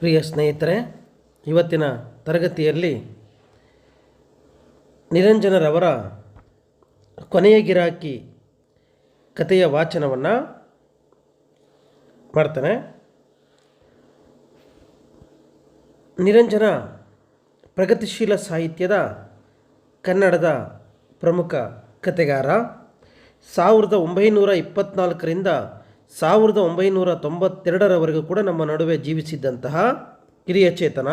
ಪ್ರಿಯ ಸ್ನೇಹಿತರೆ, ಇವತ್ತಿನ ತರಗತಿಯಲ್ಲಿ ನಿರಂಜನರವರ ಕೊನೆಯ ಗಿರಾಕಿ ಕಥೆಯ ವಾಚನವನ್ನು ಮಾಡ್ತಾನೆ. ನಿರಂಜನ ಪ್ರಗತಿಶೀಲ ಸಾಹಿತ್ಯದ ಕನ್ನಡದ ಪ್ರಮುಖ ಕಥೆಗಾರ. ಸಾವಿರದ ಒಂಬೈನೂರ ಇಪ್ಪತ್ತ್ನಾಲ್ಕರಿಂದ ಸಾವಿರದ ಒಂಬೈನೂರ ತೊಂಬತ್ತೆರಡರವರೆಗೂ ಕೂಡ ನಮ್ಮ ನಡುವೆ ಜೀವಿಸಿದ್ದಂತಹ ಕಿರಿಯ ಚೇತನ.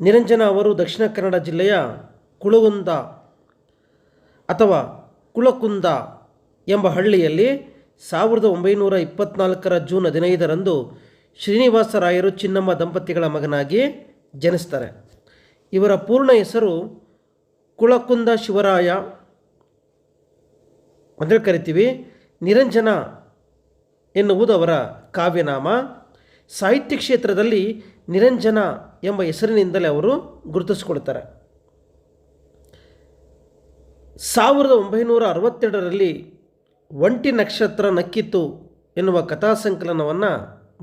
ನಿರಂಜನ ಅವರು ದಕ್ಷಿಣ ಕನ್ನಡ ಜಿಲ್ಲೆಯ ಕುಳಗುಂದ ಅಥವಾ ಕುಳಕುಂದ ಎಂಬ ಹಳ್ಳಿಯಲ್ಲಿ ಸಾವಿರದ ಒಂಬೈನೂರ ಇಪ್ಪತ್ನಾಲ್ಕರ ಜೂನ್ ಹದಿನೈದರಂದು ಶ್ರೀನಿವಾಸರಾಯರು ಚಿನ್ನಮ್ಮ ದಂಪತಿಗಳ ಮಗನಾಗಿ ಜನಿಸ್ತಾರೆ. ಇವರ ಪೂರ್ಣ ಹೆಸರು ಕುಳಕುಂದ ಶಿವರಾಯ ಅಂದರೆ ಕರಿತೀವಿ. ನಿರಂಜನ ಎನ್ನುವುದು ಅವರ ಕಾವ್ಯನಾಮ ಸಾಹಿತ್ಯ ಕ್ಷೇತ್ರದಲ್ಲಿ ನಿರಂಜನ ಎಂಬ ಹೆಸರಿನಿಂದಲೇ ಅವರು ಗುರುತಿಸಿಕೊಳ್ತಾರೆ. ಸಾವಿರದ ಒಂಬೈನೂರ ಅರವತ್ತೆರಡರಲ್ಲಿ ಒಂಟಿ ನಕ್ಷತ್ರ ನಕ್ಕಿತು ಎನ್ನುವ ಕಥಾ ಸಂಕಲನವನ್ನು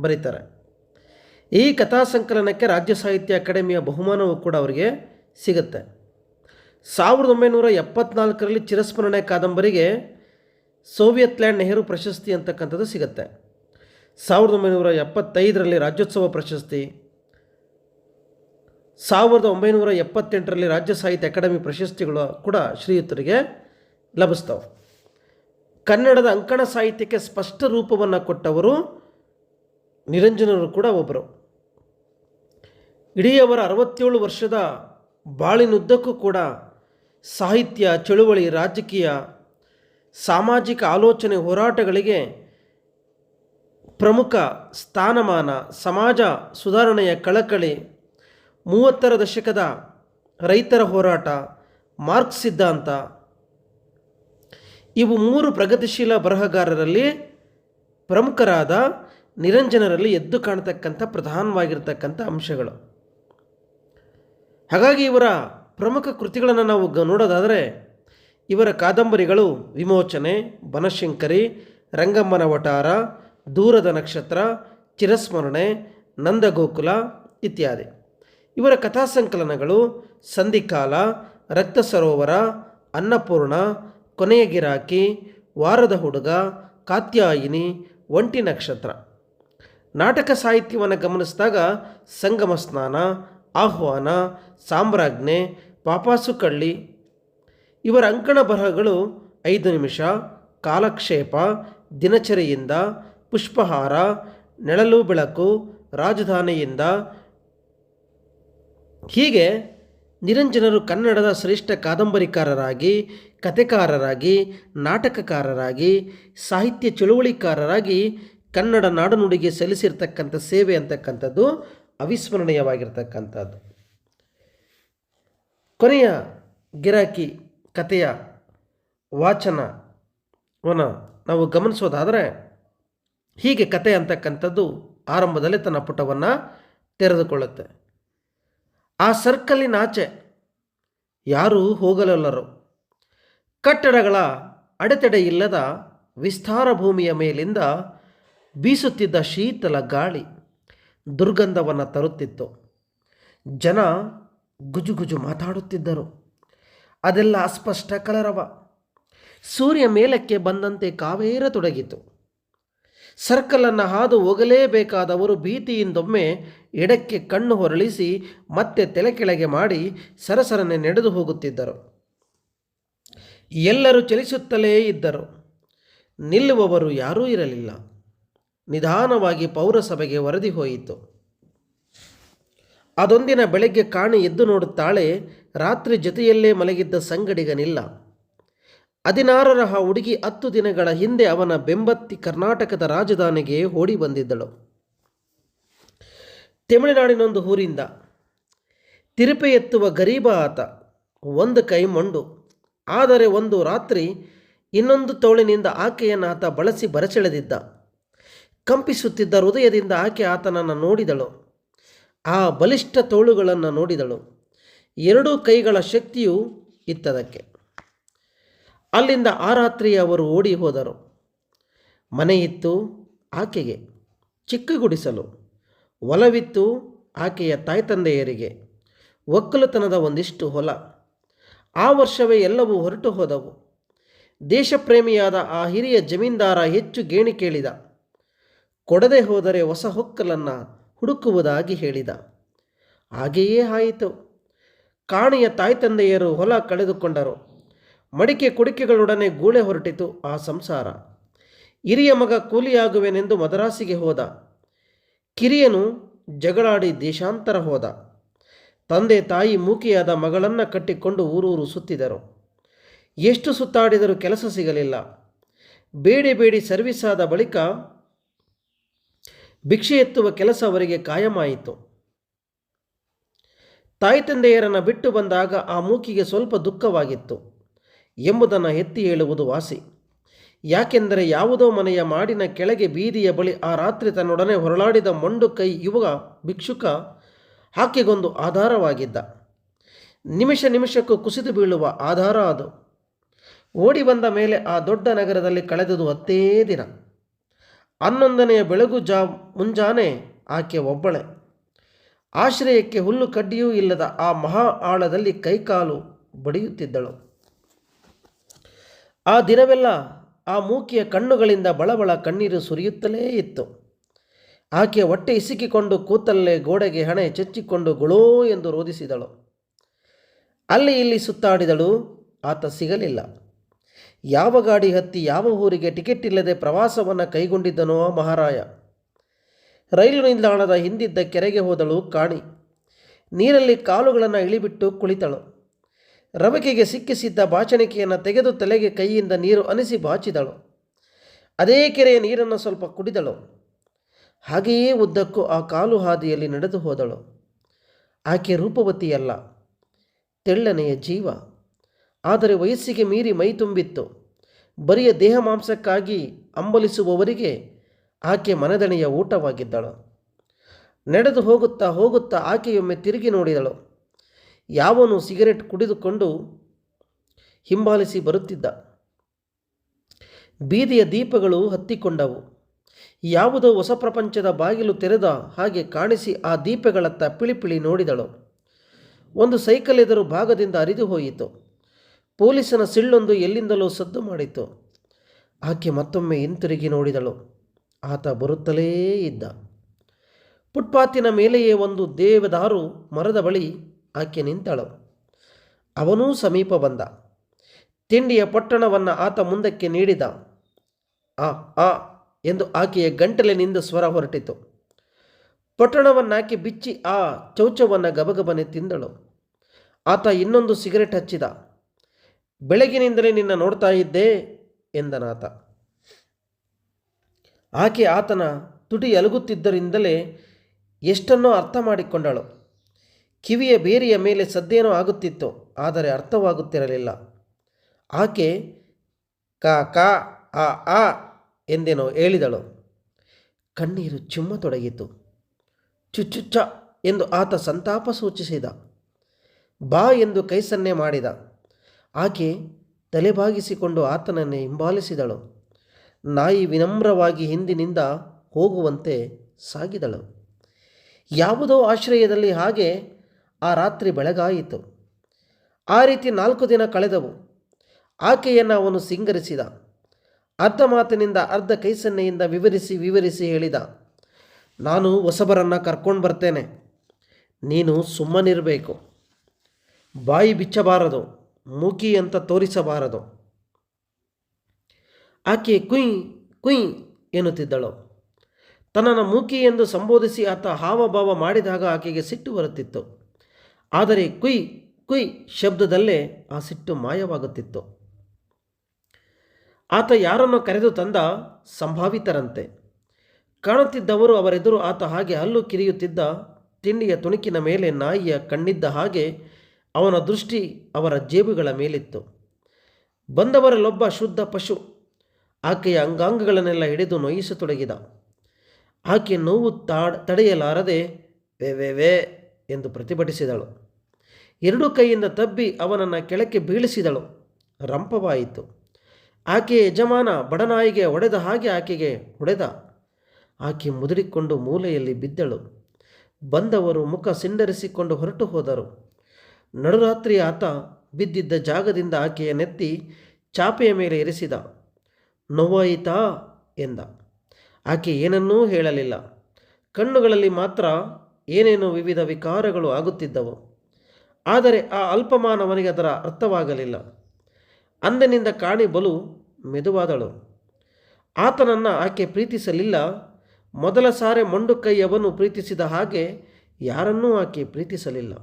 ಬರೀತಾರೆ. ಈ ಕಥಾ ಸಂಕಲನಕ್ಕೆ ರಾಜ್ಯ ಸಾಹಿತ್ಯ ಅಕಾಡೆಮಿಯ ಬಹುಮಾನವೂ ಕೂಡ ಅವರಿಗೆ ಸಿಗುತ್ತೆ. ಸಾವಿರದ ಒಂಬೈನೂರ ಎಪ್ಪತ್ನಾಲ್ಕರಲ್ಲಿ ಚಿರಸ್ಮರಣೆ ಕಾದಂಬರಿಗೆ ಸೋವಿಯತ್ ಲ್ಯಾಂಡ್ ನೆಹರು ಪ್ರಶಸ್ತಿ ಅಂತಕ್ಕಂಥದ್ದು ಸಿಗುತ್ತೆ. ಸಾವಿರದ ಒಂಬೈನೂರ ಎಪ್ಪತ್ತೈದರಲ್ಲಿ ರಾಜ್ಯೋತ್ಸವ ಪ್ರಶಸ್ತಿ, ಸಾವಿರದ ಒಂಬೈನೂರ ಎಪ್ಪತ್ತೆಂಟರಲ್ಲಿ ರಾಜ್ಯ ಸಾಹಿತ್ಯ ಅಕಾಡೆಮಿ ಪ್ರಶಸ್ತಿಗಳು ಕೂಡ ಶ್ರೀಯುತರಿಗೆ ಲಭಿಸ್ತವೆ. ಕನ್ನಡದ ಅಂಕಣ ಸಾಹಿತ್ಯಕ್ಕೆ ಸ್ಪಷ್ಟ ರೂಪವನ್ನು ಕೊಟ್ಟವರು ನಿರಂಜನರು ಕೂಡ ಒಬ್ಬರು ಇಡೀ ಅವರ ಅರವತ್ತೇಳು ವರ್ಷದ ಬಾಳಿನುದ್ದಕ್ಕೂ ಕೂಡ ಸಾಹಿತ್ಯ, ಚಳುವಳಿ, ರಾಜಕೀಯ ಸಾಮಾಜಿಕ ಆಲೋಚನೆ ಹೋರಾಟಗಳಿಗೆ ಪ್ರಮುಖ ಸ್ಥಾನಮಾನ ಸಮಾಜ ಸುಧಾರಣೆಯ ಕಳಕಳಿ. ಮೂವತ್ತರ ದಶಕದ ರೈತರ ಹೋರಾಟ, ಮಾರ್ಕ್ಸ್ ಸಿದ್ಧಾಂತ. ಇವು ಮೂರು ಪ್ರಗತಿಶೀಲ ಬರಹಗಾರರಲ್ಲಿ ಪ್ರಮುಖರಾದ ನಿರಂಜನರಲ್ಲಿ ಎದ್ದು ಕಾಣತಕ್ಕಂಥ ಪ್ರಧಾನವಾಗಿರ್ತಕ್ಕಂಥ ಅಂಶಗಳು. ಹಾಗಾಗಿ ಇವರ ಪ್ರಮುಖ ಕೃತಿಗಳನ್ನು ನಾವು ನೋಡೋದಾದರೆ ಇವರ ಕಾದಂಬರಿಗಳು ವಿಮೋಚನೆ, ಬನಶಂಕರಿ, ರಂಗಮ್ಮನ ವಟಾರ, ದೂರದ ನಕ್ಷತ್ರ, ಚಿರಸ್ಮರಣೆ, ನಂದಗೋಕುಲ ಇತ್ಯಾದಿ. ಇವರ ಕಥಾ ಸಂಕಲನಗಳು ಸಂಧಿಕಾಲ ರಕ್ತ ಸರೋವರ ಅನ್ನಪೂರ್ಣ, ಕೊನೆಯ ಗಿರಾಕಿ, ವಾರದ ಹುಡುಗ, ಕಾತ್ಯಾಯಿನಿ, ಒಂಟಿ ನಕ್ಷತ್ರ. ನಾಟಕ ಸಾಹಿತ್ಯವನ್ನು ಗಮನಿಸಿದಾಗ ಸಂಗಮ ಸ್ನಾನ, ಆಹ್ವಾನ, ಸಾಮ್ರಾಜ್ಞೆ ಪಾಪಾಸು ಕಳ್ಳಿ ಇವರ ಅಂಕಣ ಬರಹಗಳು ಐದು ನಿಮಿಷ, ಕಾಲಕ್ಷೇಪ, ದಿನಚರಿಯಿಂದ, ಪುಷ್ಪಹಾರ, ನೆಳಲು ಬೆಳಕು, ರಾಜಧಾನಿಯಿಂದ. ಹೀಗೆ ನಿರಂಜನರು ಕನ್ನಡದ ಶ್ರೇಷ್ಠ ಕಾದಂಬರಿಕಾರರಾಗಿ, ಕಥೆಕಾರರಾಗಿ, ನಾಟಕಕಾರರಾಗಿ, ಸಾಹಿತ್ಯ ಚಳುವಳಿಕಾರರಾಗಿ ಕನ್ನಡ ನಾಡುನುಡಿಗೆ ಸಲ್ಲಿಸಿರ್ತಕ್ಕಂಥ ಸೇವೆ ಅಂತಕ್ಕಂಥದ್ದು ಅವಿಸ್ಮರಣೀಯವಾಗಿರ್ತಕ್ಕಂಥದ್ದು. ಕೊನೆಯ ಗಿರಾಕಿ ಕಥೆಯ ವಾಚನವನ್ನು ನಾವು ಗಮನಿಸೋದಾದರೆ ಹೀಗೆ ಕತೆ ಅಂತಕ್ಕಂಥದ್ದು ಆರಂಭದಲ್ಲಿ ತನ್ನ ಪುಟವನ್ನು ತೆರೆದುಕೊಳ್ಳುತ್ತೆ. ಆ ಸರ್ಕಲ್ಲಿನಾಚೆ ಯಾರೂ ಹೋಗಲಲ್ಲರು. ಕಟ್ಟಡಗಳ ಅಡೆತಡೆ ಇಲ್ಲದ ವಿಸ್ತಾರ ಭೂಮಿಯ ಮೇಲಿಂದ ಬೀಸುತ್ತಿದ್ದ ಶೀತಲ ಗಾಳಿ ದುರ್ಗಂಧವನ್ನು ತರುತ್ತಿತ್ತು. ಜನ ಗುಜುಗುಜು ಮಾತಾಡುತ್ತಿದ್ದರು. ಅದೆಲ್ಲ ಅಸ್ಪಷ್ಟ ಕಲರವ. ಸೂರ್ಯ ಮೇಲಕ್ಕೆ ಬಂದಂತೆ ಕಾವೇರ ತೊಡಗಿತು. ಸರ್ಕಲನ್ನು ಹಾದು ಹೋಗಲೇಬೇಕಾದವರು ಭೀತಿಯಿಂದೊಮ್ಮೆ ಎಡಕ್ಕೆ ಕಣ್ಣು ಹೊರಳಿಸಿ ಮತ್ತೆ ತಲೆ ಕೆಳಗೆ ಮಾಡಿ ಸರಸರನೆ ನಡೆದು ಹೋಗುತ್ತಿದ್ದರು. ಎಲ್ಲರೂ ಚಲಿಸುತ್ತಲೇ ಇದ್ದರು. ನಿಲ್ಲುವವರು ಯಾರೂ ಇರಲಿಲ್ಲ. ನಿಧಾನವಾಗಿ ಪೌರಸಭೆಗೆ ವರದಿ ಹೋಯಿತು. ಅದೊಂದಿನ ಬೆಳಗ್ಗೆ ಕಾಣೆ ಎದ್ದು ನೋಡುತ್ತಾಳೆ, ರಾತ್ರಿ ಜೊತೆಯಲ್ಲೇ ಮಲಗಿದ್ದ ಸಂಗಡಿಗನಿಲ್ಲ. ಹದಿನಾರರ ಹುಡುಗಿ ಹತ್ತು ದಿನಗಳ ಹಿಂದೆ ಅವನ ಬೆಂಬತ್ತಿ ಕರ್ನಾಟಕದ ರಾಜಧಾನಿಗೆ ಓಡಿ ಬಂದಿದ್ದಳು. ತಮಿಳುನಾಡಿನೊಂದು ಊರಿಂದ ತಿರುಪೆ ಎತ್ತುವ ಗರೀಬ ಆತ, ಒಂದು ಕೈ ಮಂಡು. ಆದರೆ ಒಂದು ರಾತ್ರಿ ಇನ್ನೊಂದು ತೋಳಿನಿಂದ ಆಕೆಯನ್ನು ಆತ ಬಳಸಿ ಬರಸೆಳೆದಿದ್ದ ಕಂಪಿಸುತ್ತಿದ್ದ ಹೃದಯದಿಂದ ಆಕೆ ಆತನನ್ನು ನೋಡಿದಳು. ಆ ಬಲಿಷ್ಠ ತೋಳುಗಳನ್ನು ನೋಡಿದಳು. ಎರಡೂ ಕೈಗಳ ಶಕ್ತಿಯು ಇತ್ತದಕ್ಕೆ. ಅಲ್ಲಿಂದ ಆ ರಾತ್ರಿ ಅವರು ಓಡಿ ಹೋದರು. ಮನೆಯಿತ್ತು ಆಕೆಗೆ ಚಿಕ್ಕ ಗುಡಿಸಲು ಒಲವಿತ್ತು, ಆಕೆಯ ತಾಯ್ತಂದೆಯರಿಗೆ ಒಕ್ಕಲುತನದ ಒಂದಿಷ್ಟು ಹೊಲ. ಆ ವರ್ಷವೇ ಎಲ್ಲವೂ ಹೊರಟು ಹೋದವು. ದೇಶಪ್ರೇಮಿಯಾದ ಆ ಹಿರಿಯ ಜಮೀನ್ದಾರ ಹೆಚ್ಚು ಗೇಣಿ ಕೇಳಿದ. ಕೊಡದೆ ಹೋದರೆ ಹೊಸ ಹೊಕ್ಕಲನ್ನು ಹುಡುಕುವುದಾಗಿ ಹೇಳಿದ. ಹಾಗೆಯೇ ಆಯಿತು. ಕಾಣಿಯ ತಾಯ್ತಂದೆಯರು ಹೊಲ ಕಳೆದುಕೊಂಡರು. ಮಡಿಕೆ ಕುಡಿಕೆಗಳೊಡನೆ ಗೂಳೆ ಹೊರಟಿತು ಆ ಸಂಸಾರ. ಹಿರಿಯ ಮಗ ಕೂಲಿಯಾಗುವೆನೆಂದು ಮದರಾಸಿಗೆ ಹೋದ. ಕಿರಿಯನು ಜಗಳಾಡಿ ದೇಶಾಂತರ ಹೋದ. ತಂದೆ ತಾಯಿ ಮೂಕಿಯಾದ ಮಗಳನ್ನು ಕಟ್ಟಿಕೊಂಡು ಊರೂರು ಸುತ್ತಿದರು. ಎಷ್ಟು ಸುತ್ತಾಡಿದರೂ ಕೆಲಸ ಸಿಗಲಿಲ್ಲ. ಬೇಡಿ ಬೇಡಿ ಸರ್ವಿಸ್ ಆದ ಬಳಿಕ ಭಿಕ್ಷೆ ಎತ್ತುವ ಕೆಲಸ ಅವರಿಗೆ ಕಾಯಮಾಯಿತು. ತಾಯಿ ತಂದೆಯರನ್ನು ಬಿಟ್ಟು ಬಂದಾಗ ಆ ಮೂಕಿಗೆ ಸ್ವಲ್ಪ ದುಃಖವಾಗಿತ್ತು. ಎಂಬುದನ್ನು ಎತ್ತಿ ಹೇಳುವುದು ವಾಸಿ. ಯಾಕೆಂದರೆ ಯಾವುದೋ ಮನೆಯ ಮಾಡಿನ ಕೆಳಗೆ ಬೀದಿಯ ಬಳಿ ಆ ರಾತ್ರಿ ತನ್ನೊಡನೆ ಹೊರಳಾಡಿದ ಮೊಂಡು ಕೈ ಯುವ ಭಿಕ್ಷುಕ ಆಕೆಗೊಂದು ಆಧಾರವಾಗಿದ್ದ. ನಿಮಿಷ ನಿಮಿಷಕ್ಕೂ ಕುಸಿದು ಬೀಳುವ ಆಧಾರ ಅದು. ಓಡಿ ಬಂದ ಮೇಲೆ ಆ ದೊಡ್ಡ ನಗರದಲ್ಲಿ ಕಳೆದುದು ಹತ್ತೇ ದಿನ. ಹನ್ನೊಂದನೆಯ ಬೆಳಗು ಜಾ ಮುಂಜಾನೆ ಆಕೆ ಒಬ್ಬಳೆ. ಆಶ್ರಯಕ್ಕೆ ಹುಲ್ಲು ಕಡ್ಡಿಯೂ ಇಲ್ಲದ ಆ ಮಹಾ ಆಳದಲ್ಲಿ ಕೈಕಾಲು ಬಡಿಯುತ್ತಿದ್ದಳು. ಆ ದಿನವೆಲ್ಲ ಆ ಮೂಕಿಯ ಕಣ್ಣುಗಳಿಂದ ಬಳಬಳ ಕಣ್ಣೀರು ಸುರಿಯುತ್ತಲೇ ಇತ್ತು. ಆಕೆ ಹೊಟ್ಟೆ ಇಸಿಕಿಕೊಂಡು ಕೂತಲ್ಲೇ ಗೋಡೆಗೆ ಹಣೆ ಚಚ್ಚಿಕೊಂಡು ಗುಳೋ ಎಂದು ರೋಧಿಸಿದಳು ಅಲ್ಲಿ ಇಲ್ಲಿ ಸುತ್ತಾಡಿದಳು, ಆತ ಸಿಗಲಿಲ್ಲ. ಯಾವ ಗಾಡಿ ಹತ್ತಿ ಯಾವ ಊರಿಗೆ ಟಿಕೆಟ್ ಇಲ್ಲದೆ ಪ್ರವಾಸವನ್ನು ಕೈಗೊಂಡಿದ್ದನೋ ಮಹಾರಾಯ. ರೈಲು ನಿಲ್ದಾಣದ ಹಿಂದಿದ್ದ ಕೆರೆಗೆ ಹೋದಳು ಕಾಣಿ. ನೀರಲ್ಲಿ ಕಾಲುಗಳನ್ನು ಇಳಿಬಿಟ್ಟು ಕುಳಿತಳು. ರವಕೆಗೆ ಸಿಕ್ಕಿಸಿದ್ದ ಬಾಚಣಿಕೆಯನ್ನು ತೆಗೆದು ತಲೆಗೆ ಕೈಯಿಂದ ನೀರು ಅನಿಸಿ ಬಾಚಿದಳು. ಅದೇ ಕೆರೆಯ ನೀರನ್ನು ಸ್ವಲ್ಪ ಕುಡಿದಳು. ಹಾಗೆಯೇ ಉದ್ದಕ್ಕೂ ಆ ಕಾಲು ಹಾದಿಯಲ್ಲಿ ನಡೆದು ಹೋದಳು. ಆಕೆ ರೂಪವತಿಯಲ್ಲ. ತೆಳ್ಳನೆಯ ಜೀವ. ಆದರೆ ವಯಸ್ಸಿಗೆ ಮೀರಿ ಮೈ ತುಂಬಿತ್ತು. ಬರಿಯ ದೇಹ ಮಾಂಸಕ್ಕಾಗಿ ಅಂಬಲಿಸುವವರಿಗೆ ಆಕೆ ಮನದಣೆಯ ಊಟವಾಗಿದ್ದಳು. ನಡೆದು ಹೋಗುತ್ತಾ ಹೋಗುತ್ತಾ ಆಕೆಯೊಮ್ಮೆ ತಿರುಗಿ ನೋಡಿದಳು. ಯಾವನು ಸಿಗರೆಟ್ ಕುಡಿದುಕೊಂಡು ಹಿಂಬಾಲಿಸಿ ಬರುತ್ತಿದ್ದ. ಬೀದಿಯ ದೀಪಗಳು ಹತ್ತಿಕೊಂಡವು. ಯಾವುದೋ ಹೊಸ ಪ್ರಪಂಚದ ಬಾಗಿಲು ತೆರೆದ ಹಾಗೆ ಕಾಣಿಸಿ ಆ ದೀಪಗಳತ್ತ ಪಿಳಿಪಿಳಿ ನೋಡಿದಳು. ಒಂದು ಸೈಕಲ್ ಎದುರು ಭಾಗದಿಂದ ಹರಿದು ಹೋಯಿತು. ಪೊಲೀಸನ ಸಿಳ್ಳೊಂದು ಎಲ್ಲಿಂದಲೋ ಸದ್ದು ಮಾಡಿತು. ಆಕೆ ಮತ್ತೊಮ್ಮೆ ಹಿಂತಿರುಗಿ ನೋಡಿದಳು. ಆತ ಬರುತ್ತಲೇ ಇದ್ದ. ಫುಟ್ಪಾತಿನ ಮೇಲೆಯೇ ಒಂದು ದೇವದಾರು ಮರದ ಬಳಿ ಆಕೆ ನಿಂತಳು. ಅವನೂ ಸಮೀಪ ಬಂದ. ತಿಂಡಿಯ ಪೊಟ್ಟಣವನ್ನು ಆತ ಮುಂದಕ್ಕೆ ನೀಡಿದ. ಆ ಆ, ಎಂದು ಆಕೆಯ ಗಂಟಲಿನಿಂದ ಸ್ವರ ಹೊರಟಿತು. ಪೊಟ್ಟಣವನ್ನಾಕಿ ಬಿಚ್ಚಿ ಆ ಚೌಚವನ್ನು ಗಬಗಬನೆ ತಿಂದಳು. ಆತ ಇನ್ನೊಂದು ಸಿಗರೆಟ್ ಹಚ್ಚಿದ. ಬೆಳಗಿನಿಂದಲೇ ನಿನ್ನ ನೋಡ್ತಾ ಇದ್ದೆ ಎಂದನಾತ ಆಕೆ ಆತನ ತುಟಿ ಅಲುಗುತ್ತಿದ್ದರಿಂದಲೇ ಎಷ್ಟನ್ನೋ ಅರ್ಥ ಮಾಡಿಕೊಂಡಳು. ಕಿವಿಯ ಬೇರಿಯ ಮೇಲೆ ಸದ್ದೇನೋ ಆಗುತ್ತಿತ್ತು, ಆದರೆ ಅರ್ಥವಾಗುತ್ತಿರಲಿಲ್ಲ. ಆಕೆ ಕ ಕ ಆ ಆ ಎಂದೇನೋ ಹೇಳಿದಳು. ಕಣ್ಣೀರು ಚಿಮ್ಮತೊಡಗಿತು ಚುಚ್ಚುಚ್ಚ ಎಂದು ಆತ ಸಂತಾಪ ಸೂಚಿಸಿದ. ಬಾ ಎಂದು ಕೈ ಸನ್ನೆ ಮಾಡಿದ. ಆಕೆ ತಲೆಬಾಗಿಸಿಕೊಂಡು ಆತನನ್ನೇ ಹಿಂಬಾಲಿಸಿದಳು. ನಾಯಿ ವಿನಮ್ರವಾಗಿ ಹಿಂದಿನಿಂದ ಹೋಗುವಂತೆ ಸಾಗಿದಳು. ಯಾವುದೋ ಆಶ್ರಯದಲ್ಲಿ ಹಾಗೆ ಆ ರಾತ್ರಿ ಬೆಳಗಾಯಿತು. ಆ ರೀತಿ ನಾಲ್ಕು ದಿನ ಕಳೆದವು. ಆಕೆಯನ್ನು ಅವನು ಸಿಂಗರಿಸಿದ. ಅರ್ಧ ಮಾತಿನಿಂದ ಅರ್ಧ ಕೈಸನ್ನೆಯಿಂದ ವಿವರಿಸಿ ವಿವರಿಸಿ ಹೇಳಿದ. ನಾನು ಹೊಸಬರನ್ನು ಕರ್ಕೊಂಡು ಬರ್ತೇನೆ. ನೀನು ಸುಮ್ಮನಿರಬೇಕು. ಬಾಯಿ ಬಿಚ್ಚಬಾರದು. ಮೂಕಿ ಅಂತ ತೋರಿಸಬಾರದು. ಆಕೆ ಕುಯ್ ಕುಯ್ ಎನ್ನುತ್ತಿದ್ದಳು. ತನ್ನನ್ನು ಮೂಕಿ ಎಂದು ಸಂಬೋಧಿಸಿ ಆತ ಹಾವಭಾವ ಮಾಡಿದಾಗ ಆಕೆಗೆ ಸಿಟ್ಟು ಬರುತ್ತಿತ್ತು. ಆದರೆ ಕುಯ್ ಕುಯ್ ಶಬ್ದದಲ್ಲೇ ಆ ಸಿಟ್ಟು ಮಾಯವಾಗುತ್ತಿತ್ತು. ಆತ ಯಾರನ್ನು ಕರೆದು ತಂದ? ಸಂಭಾವಿತರಂತೆ. ಕಾಣುತ್ತಿದ್ದವರು ಅವರೆದುರು ಆತ ಹಾಗೆ ಹಲ್ಲು ಕಿರಿಯುತ್ತಿದ್ದ ತಿಂಡಿಯ ತುಣುಕಿನ ಮೇಲೆ ನಾಯಿಯ ಕಣ್ಣಿದ್ದ ಹಾಗೆ ಅವನ ದೃಷ್ಟಿ ಅವರ ಜೇಬುಗಳ ಮೇಲಿತ್ತು. ಬಂದವರಲ್ಲೊಬ್ಬ ಶುದ್ಧ ಪಶು ಆಕೆಯ ಅಂಗಾಂಗಗಳನ್ನೆಲ್ಲ ಹಿಡಿದು ನೋಯಿಸತೊಡಗಿದ. ಆಕೆ ನೋವು ತಾಡ್, ತಡೆಯಲಾರದೆ, ವೇ ವೇ ವೇ ಎಂದು ಪ್ರತಿಭಟಿಸಿದಳು. ಎರಡೂ ಕೈಯಿಂದ ತಬ್ಬಿ ಅವನನ್ನು ಕೆಳಕ್ಕೆ ಬೀಳಿಸಿದಳು. ರಂಪವಾಯಿತು. ಆಕೆಯ ಯಜಮಾನ ಬಡನಾಯಿಗೆ ಒಡೆದ ಹಾಗೆ ಆಕೆಗೆ ಹೊಡೆದ. ಆಕೆ ಮುದುಡಿಕೊಂಡು ಮೂಲೆಯಲ್ಲಿ ಬಿದ್ದಳು. ಬಂದವರು ಮುಖ ಸಿಂಡರಿಸಿಕೊಂಡು ಹೊರಟು ಹೋದರು. ನಡುರಾತ್ರಿ ಆತ ಬಿದ್ದಿದ್ದ ಜಾಗದಿಂದ ಆಕೆಯ ನೆತ್ತಿ ಚಾಪೆಯ ಮೇಲೆ ಇರಿಸಿದ. ನೋವಾಯಿತಾ ಎಂದ. ಆಕೆ ಏನನ್ನೂ ಹೇಳಲಿಲ್ಲ. ಕಣ್ಣುಗಳಲ್ಲಿ ಮಾತ್ರ ಏನೇನೋ ವಿವಿಧ ವಿಕಾರಗಳು ಆಗುತ್ತಿದ್ದವು. ಆದರೆ ಆ ಅಲ್ಪಮಾನವನಿಗೆ ಅದರ ಅರ್ಥವಾಗಲಿಲ್ಲ. ಅಂದಿನಿಂದ ಕಾಣಿ ಬಲು ಮೆದುವಾದಳು. ಆತನನ್ನು ಆಕೆ ಪ್ರೀತಿಸಲಿಲ್ಲ. ಮೊದಲ ಸಾರೆ ಮೊಂಡು ಕೈಯವನು ಪ್ರೀತಿಸಿದ ಹಾಗೆ ಯಾರನ್ನೂ ಆಕೆ ಪ್ರೀತಿಸಲಿಲ್ಲ.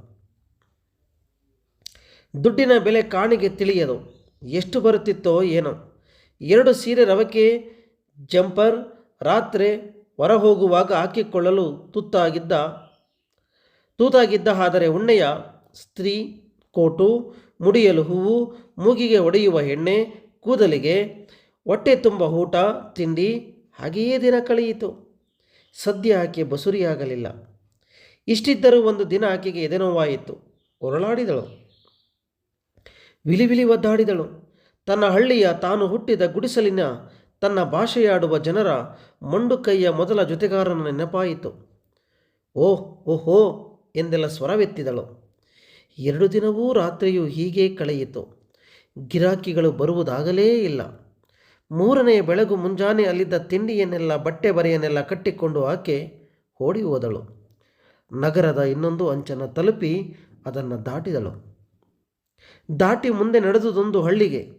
ದುಡ್ಡಿನ ಬೆಲೆ ಕಾಣಿಗೆ ತಿಳಿಯದು. ಎಷ್ಟು ಬರುತ್ತಿತ್ತೋ ಏನೋ. ಎರಡು ಸೀರೆ ರವಕೆ ಜಂಪರ್, ರಾತ್ರಿ ಹೊರ ಹೋಗುವಾಗ ಹಾಕಿಕೊಳ್ಳಲು ತುತ್ತಾಗಿದ್ದ, ತೂತಾಗಿದ್ದ, ಆದರೆ ಉಣ್ಣೆಯ ಸ್ತ್ರೀ ಕೋಟು, ಮುಡಿಯಲು ಹೂವು, ಮೂಗಿಗೆ ಒಡೆಯುವ ಎಣ್ಣೆ, ಕೂದಲಿಗೆ ಹೊಟ್ಟೆ ತುಂಬ ಊಟ, ತಿಂಡಿ, ಹಾಗೆಯೇ ದಿನ ಕಳೆಯಿತು. ಸದ್ಯ ಆಕೆ ಬಸುರಿಯಾಗಲಿಲ್ಲ. ಇಷ್ಟಿದ್ದರೂ ಒಂದು ದಿನ ಆಕೆಗೆ ಎದೆನೋವಾಯಿತು. ಹೊರಳಾಡಿದಳು ವಿಲಿವಿಲಿ ಒದ್ದಾಡಿದಳು. ತನ್ನ ಹಳ್ಳಿಯ ತಾನು ಹುಟ್ಟಿದ ಗುಡಿಸಲಿನ ತನ್ನ ಭಾಷೆಯಾಡುವ ಜನರ ಮೊಂಡು ಕೈಯ ಮೊದಲ ಜೊತೆಗಾರನ ನೆನಪಾಯಿತು. ಓಹ್ ಓಹೋ ಎಂದೆಲ್ಲ ಸ್ವರವೆತ್ತಿದಳು. ಎರಡು ದಿನವೂ ರಾತ್ರಿಯೂ ಹೀಗೆ ಕಳೆಯಿತು. ಗಿರಾಕಿಗಳು ಬರುವುದಾಗಲೇ ಇಲ್ಲ. ಮೂರನೆಯ ಬೆಳಗು ಮುಂಜಾನೆ ಅಲ್ಲಿದ್ದ ತಿಂಡಿಯನ್ನೆಲ್ಲ ಬಟ್ಟೆ ಬರೆಯನ್ನೆಲ್ಲ ಕಟ್ಟಿಕೊಂಡು ಆಕೆ ಓಡಿ ಹೋದಳು. ನಗರದ ಇನ್ನೊಂದು ಅಂಚನ್ನು ತಲುಪಿ ಅದನ್ನು ದಾಟಿದಳು. ದಾಟಿ ಮುಂದೆ ನಡೆದುದೊಂದು ಹಳ್ಳಿಗೆ.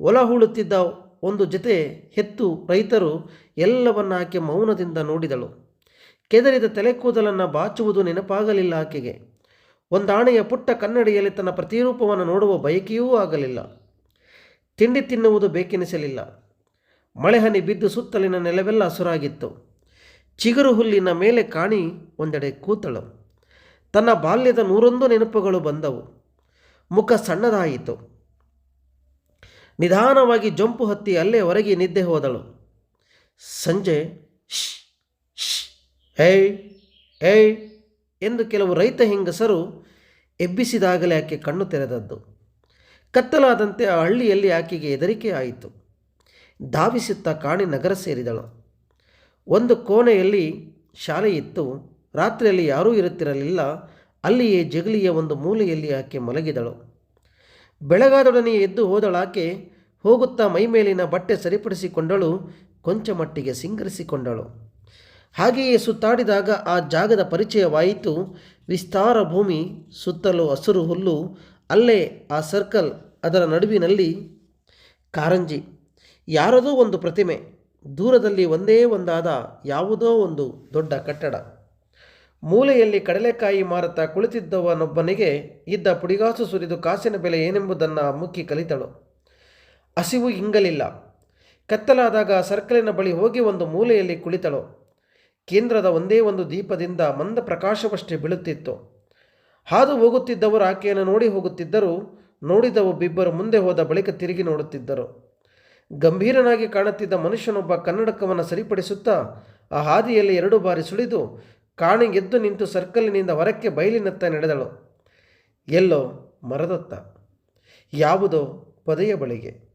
ಒಲ ಹೂಳುತ್ತಿದ್ದ ಒಂದು ಜೊತೆ ಹೆತ್ತು ರೈತರು ಎಲ್ಲವನ್ನ ಆಕೆ ಮೌನದಿಂದ ನೋಡಿದಳು. ಕೆದರಿದ ತಲೆ ಕೂದಲನ್ನು ಬಾಚುವುದು ನೆನಪಾಗಲಿಲ್ಲ ಆಕೆಗೆ. ಒಂದಾಣೆಯ ಪುಟ್ಟ ಕನ್ನಡಿಯಲ್ಲಿ ತನ್ನ ಪ್ರತಿರೂಪವನ್ನು ನೋಡುವ ಬಯಕೆಯೂ ಆಗಲಿಲ್ಲ. ತಿಂಡಿ ತಿನ್ನುವುದು ಬೇಕೆನಿಸಲಿಲ್ಲ. ಮಳೆಹನಿ ಬಿದ್ದು ಸುತ್ತಲಿನ ನೆಲವೆಲ್ಲ ಹಸುರಾಗಿತ್ತು. ಚಿಗುರು ಹುಲ್ಲಿನ ಮೇಲೆ ಕಾಣಿ ಒಂದೆಡೆ ಕೂತಳು. ತನ್ನ ಬಾಲ್ಯದ ನೂರೊಂದು ನೆನಪುಗಳು ಬಂದವು. ಮುಖ ಸಣ್ಣದಾಯಿತು. ನಿಧಾನವಾಗಿ ಜಂಪು ಹತ್ತಿ ಅಲ್ಲೇ ಹೊರಗೆ ನಿದ್ದೆ ಹೋದಳು. ಸಂಜೆ ಶ್ ಶ್ ಏಯ್ ಏಯ್ ಎಂದು ಕೆಲವು ರೈತ ಹೆಂಗಸರು ಎಬ್ಬಿಸಿದಾಗಲೇ ಆಕೆ ಕಣ್ಣು ತೆರೆದದ್ದು. ಕತ್ತಲಾದಂತೆ ಆ ಹಳ್ಳಿಯಲ್ಲಿ ಆಕೆಗೆ ಹೆದರಿಕೆ ಆಯಿತು. ಧಾವಿಸುತ್ತಾ ಕಾಣಿ ನಗರ ಸೇರಿದಳು. ಒಂದು ಕೋಣೆಯಲ್ಲಿ ಶಾಲೆಯಿತ್ತು ರಾತ್ರಿಯಲ್ಲಿ ಯಾರೂ ಇರುತ್ತಿರಲಿಲ್ಲ. ಅಲ್ಲಿಯೇ ಜಗಲಿಯ ಒಂದು ಮೂಲೆಯಲ್ಲಿ ಆಕೆ ಮಲಗಿದಳು. ಬೆಳಗಾದೊಡನೆ ಎದ್ದು ಹೋದಳಾಕೆ ಹೋಗುತ್ತಾ ಮೈಮೇಲಿನ ಬಟ್ಟೆ ಸರಿಪಡಿಸಿಕೊಂಡಳು, ಕೊಂಚ ಮಟ್ಟಿಗೆ ಸಿಂಗರಿಸಿಕೊಂಡಳು. ಹಾಗೆಯೇ ಸುತ್ತಾಡಿದಾಗ ಆ ಜಾಗದ ಪರಿಚಯವಾಯಿತು. ವಿಸ್ತಾರ ಭೂಮಿ, ಸುತ್ತಲೂ ಹಸಿರು ಹುಲ್ಲು, ಅಲ್ಲೇ ಆ ಸರ್ಕಲ್, ಅದರ ನಡುವಿನಲ್ಲಿ ಕಾರಂಜಿ. ಯಾರದೋ ಒಂದು ಪ್ರತಿಮೆ, ದೂರದಲ್ಲಿ ಒಂದೇ ಒಂದಾದ ಯಾವುದೋ ಒಂದು ದೊಡ್ಡ ಕಟ್ಟಡ. ಮೂಲೆಯಲ್ಲಿ ಕಡಲೆಕಾಯಿ ಮಾರುತ್ತಾ ಕುಳಿತಿದ್ದವನೊಬ್ಬನಿಗೆ, ಇದ್ದ ಪುಡಿಗಾಸು ಸುರಿದು ಕಾಸಿನ ಬೆಲೆ ಏನೆಂಬುದನ್ನು ಮುಕ್ಕಿ ಕಲಿತಳು. ಹಸಿವು ಇಂಗಲಿಲ್ಲ. ಕತ್ತಲಾದಾಗ ಸರ್ಕಲಿನ ಬಳಿ ಹೋಗಿ ಒಂದು ಮೂಲೆಯಲ್ಲಿ ಕುಳಿತಳು. ಕೇಂದ್ರದ ಒಂದೇ ಒಂದು ದೀಪದಿಂದ ಮಂದ ಪ್ರಕಾಶವಷ್ಟೇ ಬೀಳುತ್ತಿತ್ತು. ಹಾದು ಹೋಗುತ್ತಿದ್ದವರು ಆಕೆಯನ್ನು ನೋಡಿ ಹೋಗುತ್ತಿದ್ದರು ನೋಡಿದ ಒಬ್ಬಿಬ್ಬರು ಮುಂದೆ ಹೋದ ಬಳಿಕ ತಿರುಗಿ ನೋಡುತ್ತಿದ್ದರು. ಗಂಭೀರನಾಗಿ ಕಾಣುತ್ತಿದ್ದ ಮನುಷ್ಯನೊಬ್ಬ ಕನ್ನಡಕವನ್ನು ಸರಿಪಡಿಸುತ್ತಾ, ಆ ಹಾದಿಯಲ್ಲಿ ಎರಡು ಬಾರಿ ಸುಳಿದು ಕಾಣಿಗೆದ್ದು ನಿಂತು ಸರ್ಕಲಿನಿಂದ ಹೊರಕ್ಕೆ ಬಯಲಿನತ್ತ ನಡೆದಳು. ಎಲ್ಲೋ ಮರದತ್ತ, ಯಾವುದೋ ಪೊದೆಯ ಬಳಿಗೆ.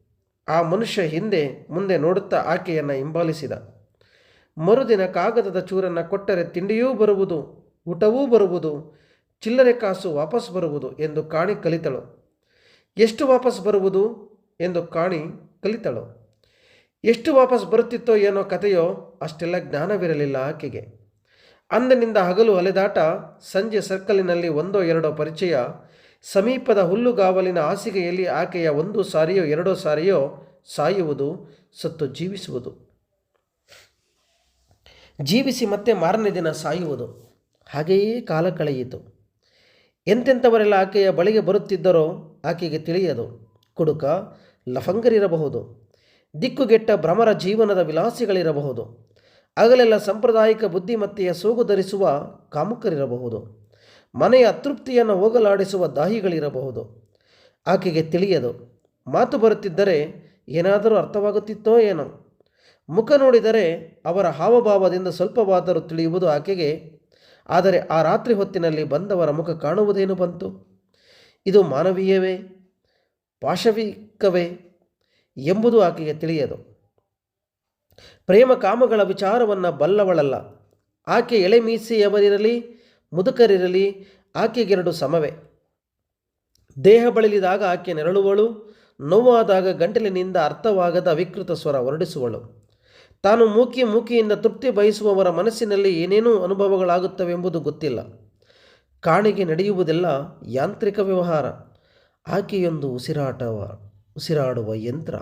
ಆ ಮನುಷ್ಯ ಹಿಂದೆ ಮುಂದೆ ನೋಡುತ್ತಾ ಆಕೆಯನ್ನು ಹಿಂಬಾಲಿಸಿದ. ಮರುದಿನ ಕಾಗದದ ಚೂರನ್ನು ಕೊಟ್ಟರೆ ತಿಂಡಿಯೂ ಬರುವುದು, ಊಟವೂ ಬರುವುದು, ಚಿಲ್ಲರೆ ಕಾಸು ವಾಪಸ್ ಬರುವುದು ಎಂದು ಕಾಣಿ ಕಲಿತಳು. ಎಷ್ಟು ವಾಪಸ್ ಬರುವುದು ಎಂದು ಕಾಣಿ ಕಲಿತಳು. ಎಷ್ಟು ವಾಪಸ್ ಬರುತ್ತಿತ್ತೋ ಏನೋ ಕಥೆಯೋ ಅಷ್ಟೆಲ್ಲ ಜ್ಞಾನವಿರಲಿಲ್ಲ ಆಕೆಗೆ. ಅಂದಿನಿಂದ ಹಗಲು ಅಲೆದಾಟ ಸಂಜೆ ಸರ್ಕಲಿನಲ್ಲಿ ಒಂದೋ ಎರಡೋ ಪರಿಚಯ. ಸಮೀಪದ ಹುಲ್ಲುಗಾವಲಿನ ಹಾಸಿಗೆಯಲ್ಲಿ ಆಕೆಯ ಒಂದು ಸಾರಿಯೋ ಎರಡೋ ಸಾರಿಯೋ ಸಾಯುವುದು, ಸತ್ತು ಜೀವಿಸುವುದು. ಜೀವಿಸಿ ಮತ್ತೆ ಮಾರನೇ ದಿನ ಸಾಯುವುದು. ಹಾಗೆಯೇ ಕಾಲ ಕಳೆಯಿತು. ಎಂತೆಂಥವರೆಲ್ಲ ಆಕೆಯ ಬಳಿಗೆ ಬರುತ್ತಿದ್ದರೋ ಆಕೆಗೆ ತಿಳಿಯದು. ಕುಡುಕ, ಲಫಂಗರಿರಬಹುದು. ದಿಕ್ಕುಗೆಟ್ಟ ಭ್ರಮರ ಜೀವನದ ವಿಲಾಸಿಗಳಿರಬಹುದು. ಆಗಲೆಲ್ಲ ಸಾಂಪ್ರದಾಯಿಕ ಬುದ್ಧಿಮತ್ತೆಯ ಸೋಗು ಧರಿಸುವ ಕಾಮುಕರಿರಬಹುದು. ಮನೆಯ ಅತೃಪ್ತಿಯನ್ನು ಹೋಗಲಾಡಿಸುವ ದಾಹಿಗಳಿರಬಹುದು. ಆಕೆಗೆ ತಿಳಿಯದು, ಮಾತು ಬರುತ್ತಿದ್ದರೆ ಏನಾದರೂ ಅರ್ಥವಾಗುತ್ತಿತ್ತೋ ಏನೋ. ಮುಖ ನೋಡಿದರೆ ಅವರ ಹಾವಭಾವದಿಂದ ಸ್ವಲ್ಪವಾದರೂ ತಿಳಿಯುವುದು ಆಕೆಗೆ. ಆದರೆ ಆ ರಾತ್ರಿ ಹೊತ್ತಿನಲ್ಲಿ ಬಂದವರ ಮುಖ ಕಾಣುವುದೇನು ಬಂತು? ಇದು ಮಾನವೀಯವೇ? ಪಾಶವಿಕವೇ? ಎಂಬುದು ಆಕೆಗೆ ತಿಳಿಯದು. ಪ್ರೇಮ ಕಾಮಗಳ ವಿಚಾರವನ್ನು ಬಲ್ಲವಳಲ್ಲ. ಆಕೆ ಎಳೆ ಮೀಸೆಯವರಿರಲಿ, ಮುದುಕರಿರಲಿ, ಆಕೆಗೆರಡು ಸಮವೇ. ದೇಹ ಬಳಲಿದಾಗ ಆಕೆ ನೆರಳುವಳು, ನೋವಾದಾಗ ಗಂಟಲಿನಿಂದ ಅರ್ಥವಾಗದ ಅವಿಕೃತ ಸ್ವರ ಹೊರಡಿಸುವಳು. ತಾನು ಮೂಕಿ ಮೂಕಿಯಿಂದ ತೃಪ್ತಿ ಬಯಸುವವರ ಮನಸ್ಸಿನಲ್ಲಿ ಏನೇನೂ ಅನುಭವಗಳಾಗುತ್ತವೆಂಬುದು ಗೊತ್ತಿಲ್ಲ. ಕಾಣಿಗೆ ನಡೆಯುವುದೆಲ್ಲ ಯಾಂತ್ರಿಕ ವ್ಯವಹಾರ. ಆಕೆಯೊಂದು ಉಸಿರಾಟವ, ಉಸಿರಾಡುವ ಯಂತ್ರ.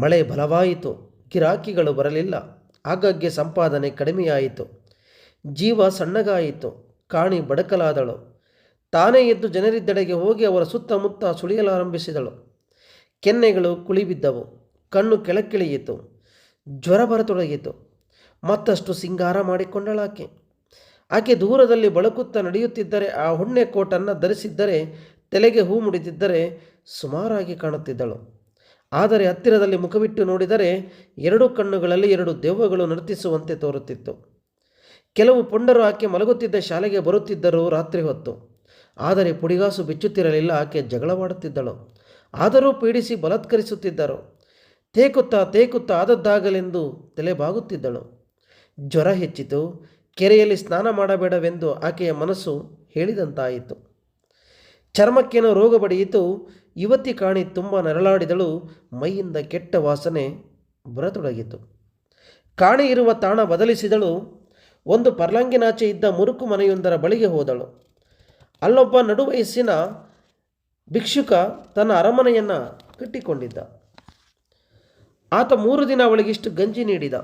ಮಳೆ ಬಲವಾಯಿತು. ಗಿರಾಕಿಗಳು ಬರಲಿಲ್ಲ. ಆಗಾಗ್ಗೆ ಸಂಪಾದನೆ ಕಡಿಮೆಯಾಯಿತು. ಜೀವ ಸಣ್ಣಗಾಯಿತು. ಕಾಣಿ ಬಡಕಲಾದಳು. ತಾನೇ ಎದ್ದು ಜನರಿದ್ದೆಡೆಗೆ ಹೋಗಿ ಅವರ ಸುತ್ತಮುತ್ತ ಸುಳಿಯಲಾರಂಭಿಸಿದಳು. ಕೆನ್ನೆಗಳು ಕುಳಿಬಿದ್ದವು. ಕಣ್ಣು ಕೆಳಕ್ಕಿಳಿಯಿತು. ಜ್ವರ ಬರತೊಡಗಿತು. ಮತ್ತಷ್ಟು ಸಿಂಗಾರ ಮಾಡಿಕೊಂಡಳಾಕೆ. ಆಕೆ ದೂರದಲ್ಲಿ ಬಳಕುತ್ತಾ ನಡೆಯುತ್ತಿದ್ದರೆ, ಆ ಹುಣ್ಣೆ ಕೋಟನ್ನು ಧರಿಸಿದ್ದರೆ, ತಲೆಗೆ ಹೂ ಮುಡಿದಿದ್ದರೆ ಸುಮಾರಾಗಿ ಕಾಣುತ್ತಿದ್ದಳು. ಆದರೆ ಹತ್ತಿರದಲ್ಲಿ ಮುಖವಿಟ್ಟು ನೋಡಿದರೆ ಎರಡು ಕಣ್ಣುಗಳಲ್ಲಿ ಎರಡು ದೆವ್ವಗಳು ನರ್ತಿಸುವಂತೆ ತೋರುತ್ತಿತ್ತು. ಕೆಲವು ಪುಂಡರು ಆಕೆ ಮಲಗುತ್ತಿದ್ದ ಶಾಲೆಗೆ ಬರುತ್ತಿದ್ದರು ರಾತ್ರಿ ಹೊತ್ತು. ಆದರೆ ಪುಡಿಗಾಸು ಬಿಚ್ಚುತ್ತಿರಲಿಲ್ಲ, ಆಕೆ ಜಗಳವಾಡುತ್ತಿದ್ದಳು. ಆದರೂ ಪೀಡಿಸಿ ಬಲತ್ಕರಿಸುತ್ತಿದ್ದರು. ತೇಕುತ್ತಾ ತೇಕುತ್ತಾ ಆದದ್ದಾಗಲೆಂದು ತಲೆಬಾಗುತ್ತಿದ್ದಳು. ಜ್ವರ ಹೆಚ್ಚಿತು. ಕೆರೆಯಲ್ಲಿ ಸ್ನಾನ ಮಾಡಬೇಡವೆಂದು ಆಕೆಯ ಮನಸ್ಸು ಹೇಳಿದಂತಾಯಿತು. ಚರ್ಮಕ್ಕೇನೋ ರೋಗ ಬಡಿಯಿತು. ಯುವತಿ ಕಾಣಿ ತುಂಬ ನರಳಾಡಿದಳು, ಮೈಯಿಂದ ಕೆಟ್ಟ ವಾಸನೆ ಬರತೊಡಗಿತು. ಕಾಣಿ ಇರುವ ತಾಣ ಬದಲಿಸಿದಳು, ಒಂದು ಪರ್ಲಂಗಿನಾಚೆ ಇದ್ದ ಮುರುಕು ಮನೆಯೊಂದರ ಬಳಿಗೆ ಹೋದಳು. ಅಲ್ಲೊಬ್ಬ ನಡುವಯಸ್ಸಿನ ಭಿಕ್ಷುಕ ತನ್ನ ಅರಮನೆಯನ್ನು ಕಟ್ಟಿಕೊಂಡಿದ್ದ. ಆತ ಮೂರು ದಿನ ಅವಳಿಗಿಷ್ಟು ಗಂಜಿ ನೀಡಿದ.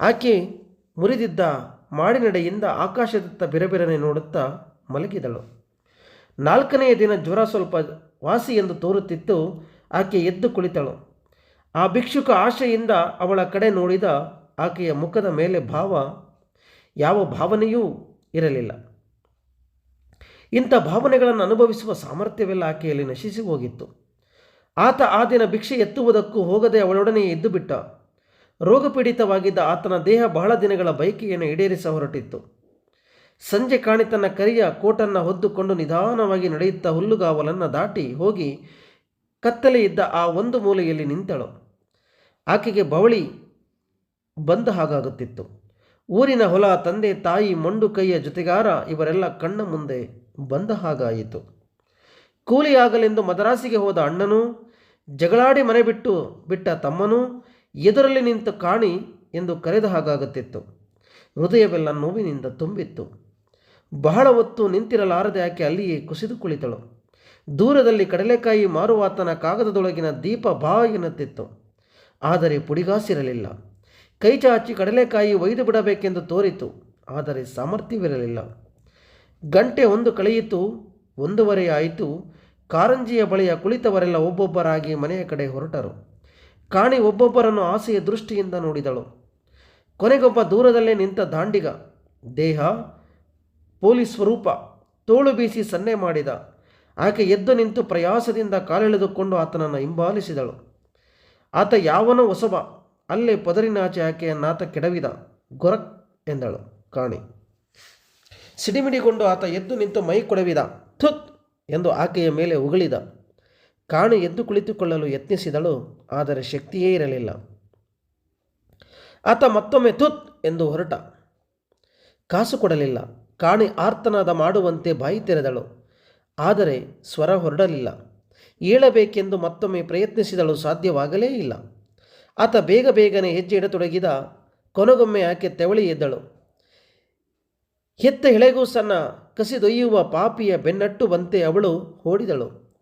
ಆಕೆ ಮುರಿದಿದ್ದ ಮಾಡಿನಡೆಯಿಂದ ಆಕಾಶದತ್ತ ಬಿರಬಿರನೆ ನೋಡುತ್ತಾ ಮಲಗಿದಳು. ನಾಲ್ಕನೆಯ ದಿನ ಜ್ವರ ಸ್ವಲ್ಪ ವಾಸಿ ಎಂದು ತೋರುತ್ತಿತ್ತು, ಆಕೆ ಎದ್ದು ಕುಳಿತಳು. ಆ ಭಿಕ್ಷುಕ ಆಶೆಯಿಂದ ಅವಳ ಕಡೆ ನೋಡಿದ ಆಕೆಯ ಮುಖದ ಮೇಲೆ ಭಾವ, ಯಾವ ಭಾವನೆಯೂ ಇರಲಿಲ್ಲ. ಇಂಥ ಭಾವನೆಗಳನ್ನು ಅನುಭವಿಸುವ ಸಾಮರ್ಥ್ಯವೆಲ್ಲ ಆಕೆಯಲ್ಲಿ ನಶಿಸಿ ಹೋಗಿತ್ತು. ಆತ ಆ ದಿನ ಭಿಕ್ಷೆ ಎತ್ತುವುದಕ್ಕೂ ಹೋಗದೆ ಅವಳೊಡನೆ ಎದ್ದುಬಿಟ್ಟ ರೋಗಪೀಡಿತವಾಗಿದ್ದ ಆತನ ದೇಹ ಬಹಳ ದಿನಗಳ ಬೈಕಿಯನ್ನು ಈಡೇರಿಸ ಹೊರಟಿತ್ತು. ಸಂಜೆ ಕಾಣಿ ತನ್ನ ಕರಿಯ ಕೋಟನ್ನು ಹೊದ್ದುಕೊಂಡು ನಿಧಾನವಾಗಿ ನಡೆಯುತ್ತಾ ಹುಲ್ಲುಗಾವಲನ್ನು ದಾಟಿ ಹೋಗಿ ಕತ್ತಲೆಯಿದ್ದ ಆ ಒಂದು ಮೂಲೆಯಲ್ಲಿ ನಿಂತಳು. ಆಕೆಗೆ ಬವಳಿ ಬಂದ ಹಾಗಾಗುತ್ತಿತ್ತು. ಊರಿನ ಹೊಲ, ತಂದೆ, ತಾಯಿ, ಮಂಡು ಕೈಯ ಜೊತೆಗಾರ ಇವರೆಲ್ಲ ಕಣ್ಣ ಮುಂದೆ ಬಂದ ಹಾಗಾಯಿತು. ಕೂಲಿಯಾಗಲೆಂದು ಮದರಾಸಿಗೆ ಹೋದ ಅಣ್ಣನೂ, ಜಗಳಾಡಿ ಮನೆ ಬಿಟ್ಟು ಬಿಟ್ಟ ತಮ್ಮನೂ ಎದುರಲ್ಲಿ ನಿಂತು ಕಾಣಿ ಎಂದು ಕರೆದ ಹಾಗಾಗುತ್ತಿತ್ತು. ಹೃದಯವೆಲ್ಲ ನೋವಿನಿಂದ ತುಂಬಿತ್ತು. ಬಹಳ ಹೊತ್ತು ನಿಂತಿರಲಾರದೆ ಆಕೆ ಅಲ್ಲಿಯೇ ಕುಸಿದು ಕುಳಿತಳು. ದೂರದಲ್ಲಿ ಕಡಲೆಕಾಯಿ ಮಾರುವಾತನ ಕಾಗದದೊಳಗಿನ ದೀಪ ಬಾ ಎನ್ನುತ್ತಿತ್ತು ಆದರೆ ಪುಡಿಗಾಸಿರಲಿಲ್ಲ. ಕೈ ಚಾಚಿ ಕಡಲೆಕಾಯಿ ಒಯ್ದು ಬಿಡಬೇಕೆಂದು ತೋರಿತು. ಆದರೆ ಸಾಮರ್ಥ್ಯವಿರಲಿಲ್ಲ. ಗಂಟೆ ಒಂದು ಕಳೆಯಿತು. ಒಂದೂವರೆ ಆಯಿತು. ಕಾರಂಜಿಯ ಬಳಿಯ ಕುಳಿತವರೆಲ್ಲ ಒಬ್ಬೊಬ್ಬರಾಗಿ ಮನೆಯ ಕಡೆ ಹೊರಟರು. ಕಾಣಿ ಒಬ್ಬೊಬ್ಬರನ್ನು ಆಸೆಯ ದೃಷ್ಟಿಯಿಂದ ನೋಡಿದಳು. ಕೊನೆಗೊಬ್ಬ ದೂರದಲ್ಲೇ ನಿಂತ ದಾಂಡಿಗ, ದೇಹ ಪೊಲೀಸ್ ಸ್ವರೂಪ ತೋಳು ಬೀಸಿ ಸನ್ನೆ ಮಾಡಿದ. ಆಕೆ ಎದ್ದು ನಿಂತು ಪ್ರಯಾಸದಿಂದ ಕಾಲೆಳೆದುಕೊಂಡು ಆತನನ್ನು ಹಿಂಬಾಲಿಸಿದಳು. ಆತ ಯಾವನೋ ಹೊಸಬ, ಅಲ್ಲೇ ಪದರಿನಾಚೆ ಆಕೆಯನ್ನಾತ ಕೆಡವಿದ. ಗೊರಕ್ ಎಂದಳು ಕಾಣಿ. ಸಿಡಿಮಿಡಿಗೊಂಡು ಆತ ಎದ್ದು ನಿಂತು ಮೈ ಕೊಡವಿದ. ಥುತ್ ಎಂದು ಆಕೆಯ ಮೇಲೆ ಉಗಳಿದ. ಕಾಣಿ ಎದ್ದು ಕುಳಿತುಕೊಳ್ಳಲು ಯತ್ನಿಸಿದಳು, ಆದರೆ ಶಕ್ತಿಯೇ ಇರಲಿಲ್ಲ. ಆತ ಮತ್ತೊಮ್ಮೆ ಥುತ್ ಎಂದು ಹೊರಟ. ಕಾಸು ಕೊಡಲಿಲ್ಲ. ಕಾಣಿ ಆರ್ತನಾದ ಮಾಡುವಂತೆ ಬಾಯಿ ತೆರೆದಳು ಆದರೆ ಸ್ವರ ಹೊರಡಲಿಲ್ಲ. ಏಳಬೇಕೆಂದು ಮತ್ತೊಮ್ಮೆ ಪ್ರಯತ್ನಿಸಿದಳು ಸಾಧ್ಯವಾಗಲೇ ಇಲ್ಲ. ಆತ ಬೇಗ ಬೇಗನೆ ಹೆಜ್ಜೆ ಇಡತೊಡಗಿದ ಕೊನೆಗೊಮ್ಮೆ ಆಕೆ ತೆವಳಿ ಎದ್ದಳು. ಹೆತ್ತ ಸಣ್ಣ ಕಸಿದೊಯ್ಯುವ ಪಾಪಿಯ ಬೆನ್ನಟ್ಟು ಬಂತೆ ಅವಳು ಓಡಿದಳು.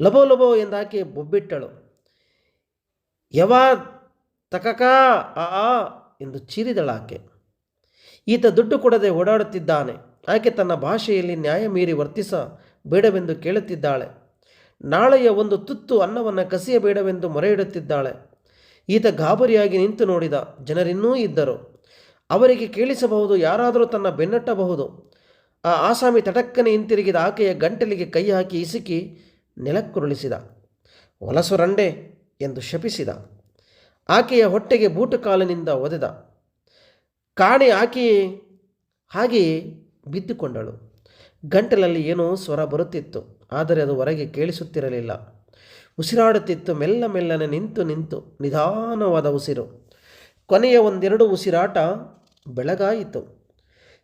ಲಬೋ ಲಬೋ ಎಂದಾಕೆ ಬೊಬ್ಬಿಟ್ಟಳು. ಯವಾ ತಕಕಾ ಆ ಎಂದು ಚೀರಿದಳಾಕೆ. ಈತ ದುಡ್ಡು ಕೊಡದೆ ಓಡಾಡುತ್ತಿದ್ದಾನೆ. ಆಕೆ ತನ್ನ ಭಾಷೆಯಲ್ಲಿ ನ್ಯಾಯ ಮೀರಿ ವರ್ತಿಸ ಬೇಡವೆಂದು ಕೇಳುತ್ತಿದ್ದಾಳೆ. ನಾಳೆಯ ಒಂದು ತುತ್ತು ಅನ್ನವನ್ನು ಕಸಿಯಬೇಡವೆಂದು ಮೊರೆ ಇಡುತ್ತಿದ್ದಾಳೆ ಈತ ಗಾಬರಿಯಾಗಿ ನಿಂತು ನೋಡಿದ ಜನರಿನ್ನೂ ಇದ್ದರು. ಅವರಿಗೆ ಕೇಳಿಸಬಹುದು, ಯಾರಾದರೂ ತನ್ನ ಬೆನ್ನಟ್ಟಬಹುದು. ಆ ಆಸಾಮಿ ತಟಕ್ಕನೆ ಹಿಂತಿರುಗಿದ ಆಕೆಯ ಗಂಟಲಿಗೆ ಕೈ ಹಾಕಿ ಇಸುಕಿ ನೆಲಕ್ಕುರುಳಿಸಿದ. ಹೊಲಸು ರಂಡೆ ಎಂದು ಶಪಿಸಿದ. ಆಕೆಯ ಹೊಟ್ಟೆಗೆ ಬೂಟು ಕಾಲಿನಿಂದ ಒದೆದ. ಕಾಣೆ ಹಾಕಿ, ಹಾಗೆ ಬಿದ್ದುಕೊಂಡಳು. ಗಂಟಲಲ್ಲಿ ಏನೋ ಸ್ವರ ಬರುತ್ತಿತ್ತು, ಆದರೆ ಅದು ಹೊರಗೆ ಕೇಳಿಸುತ್ತಿರಲಿಲ್ಲ. ಉಸಿರಾಡುತ್ತಿತ್ತು, ಮೆಲ್ಲ ಮೆಲ್ಲನೆ ನಿಂತು ನಿಂತು, ನಿಧಾನವಾದ ಉಸಿರು. ಕೊನೆಯ ಒಂದೆರಡು ಉಸಿರಾಟ ಬೆಳಗಾಯಿತು.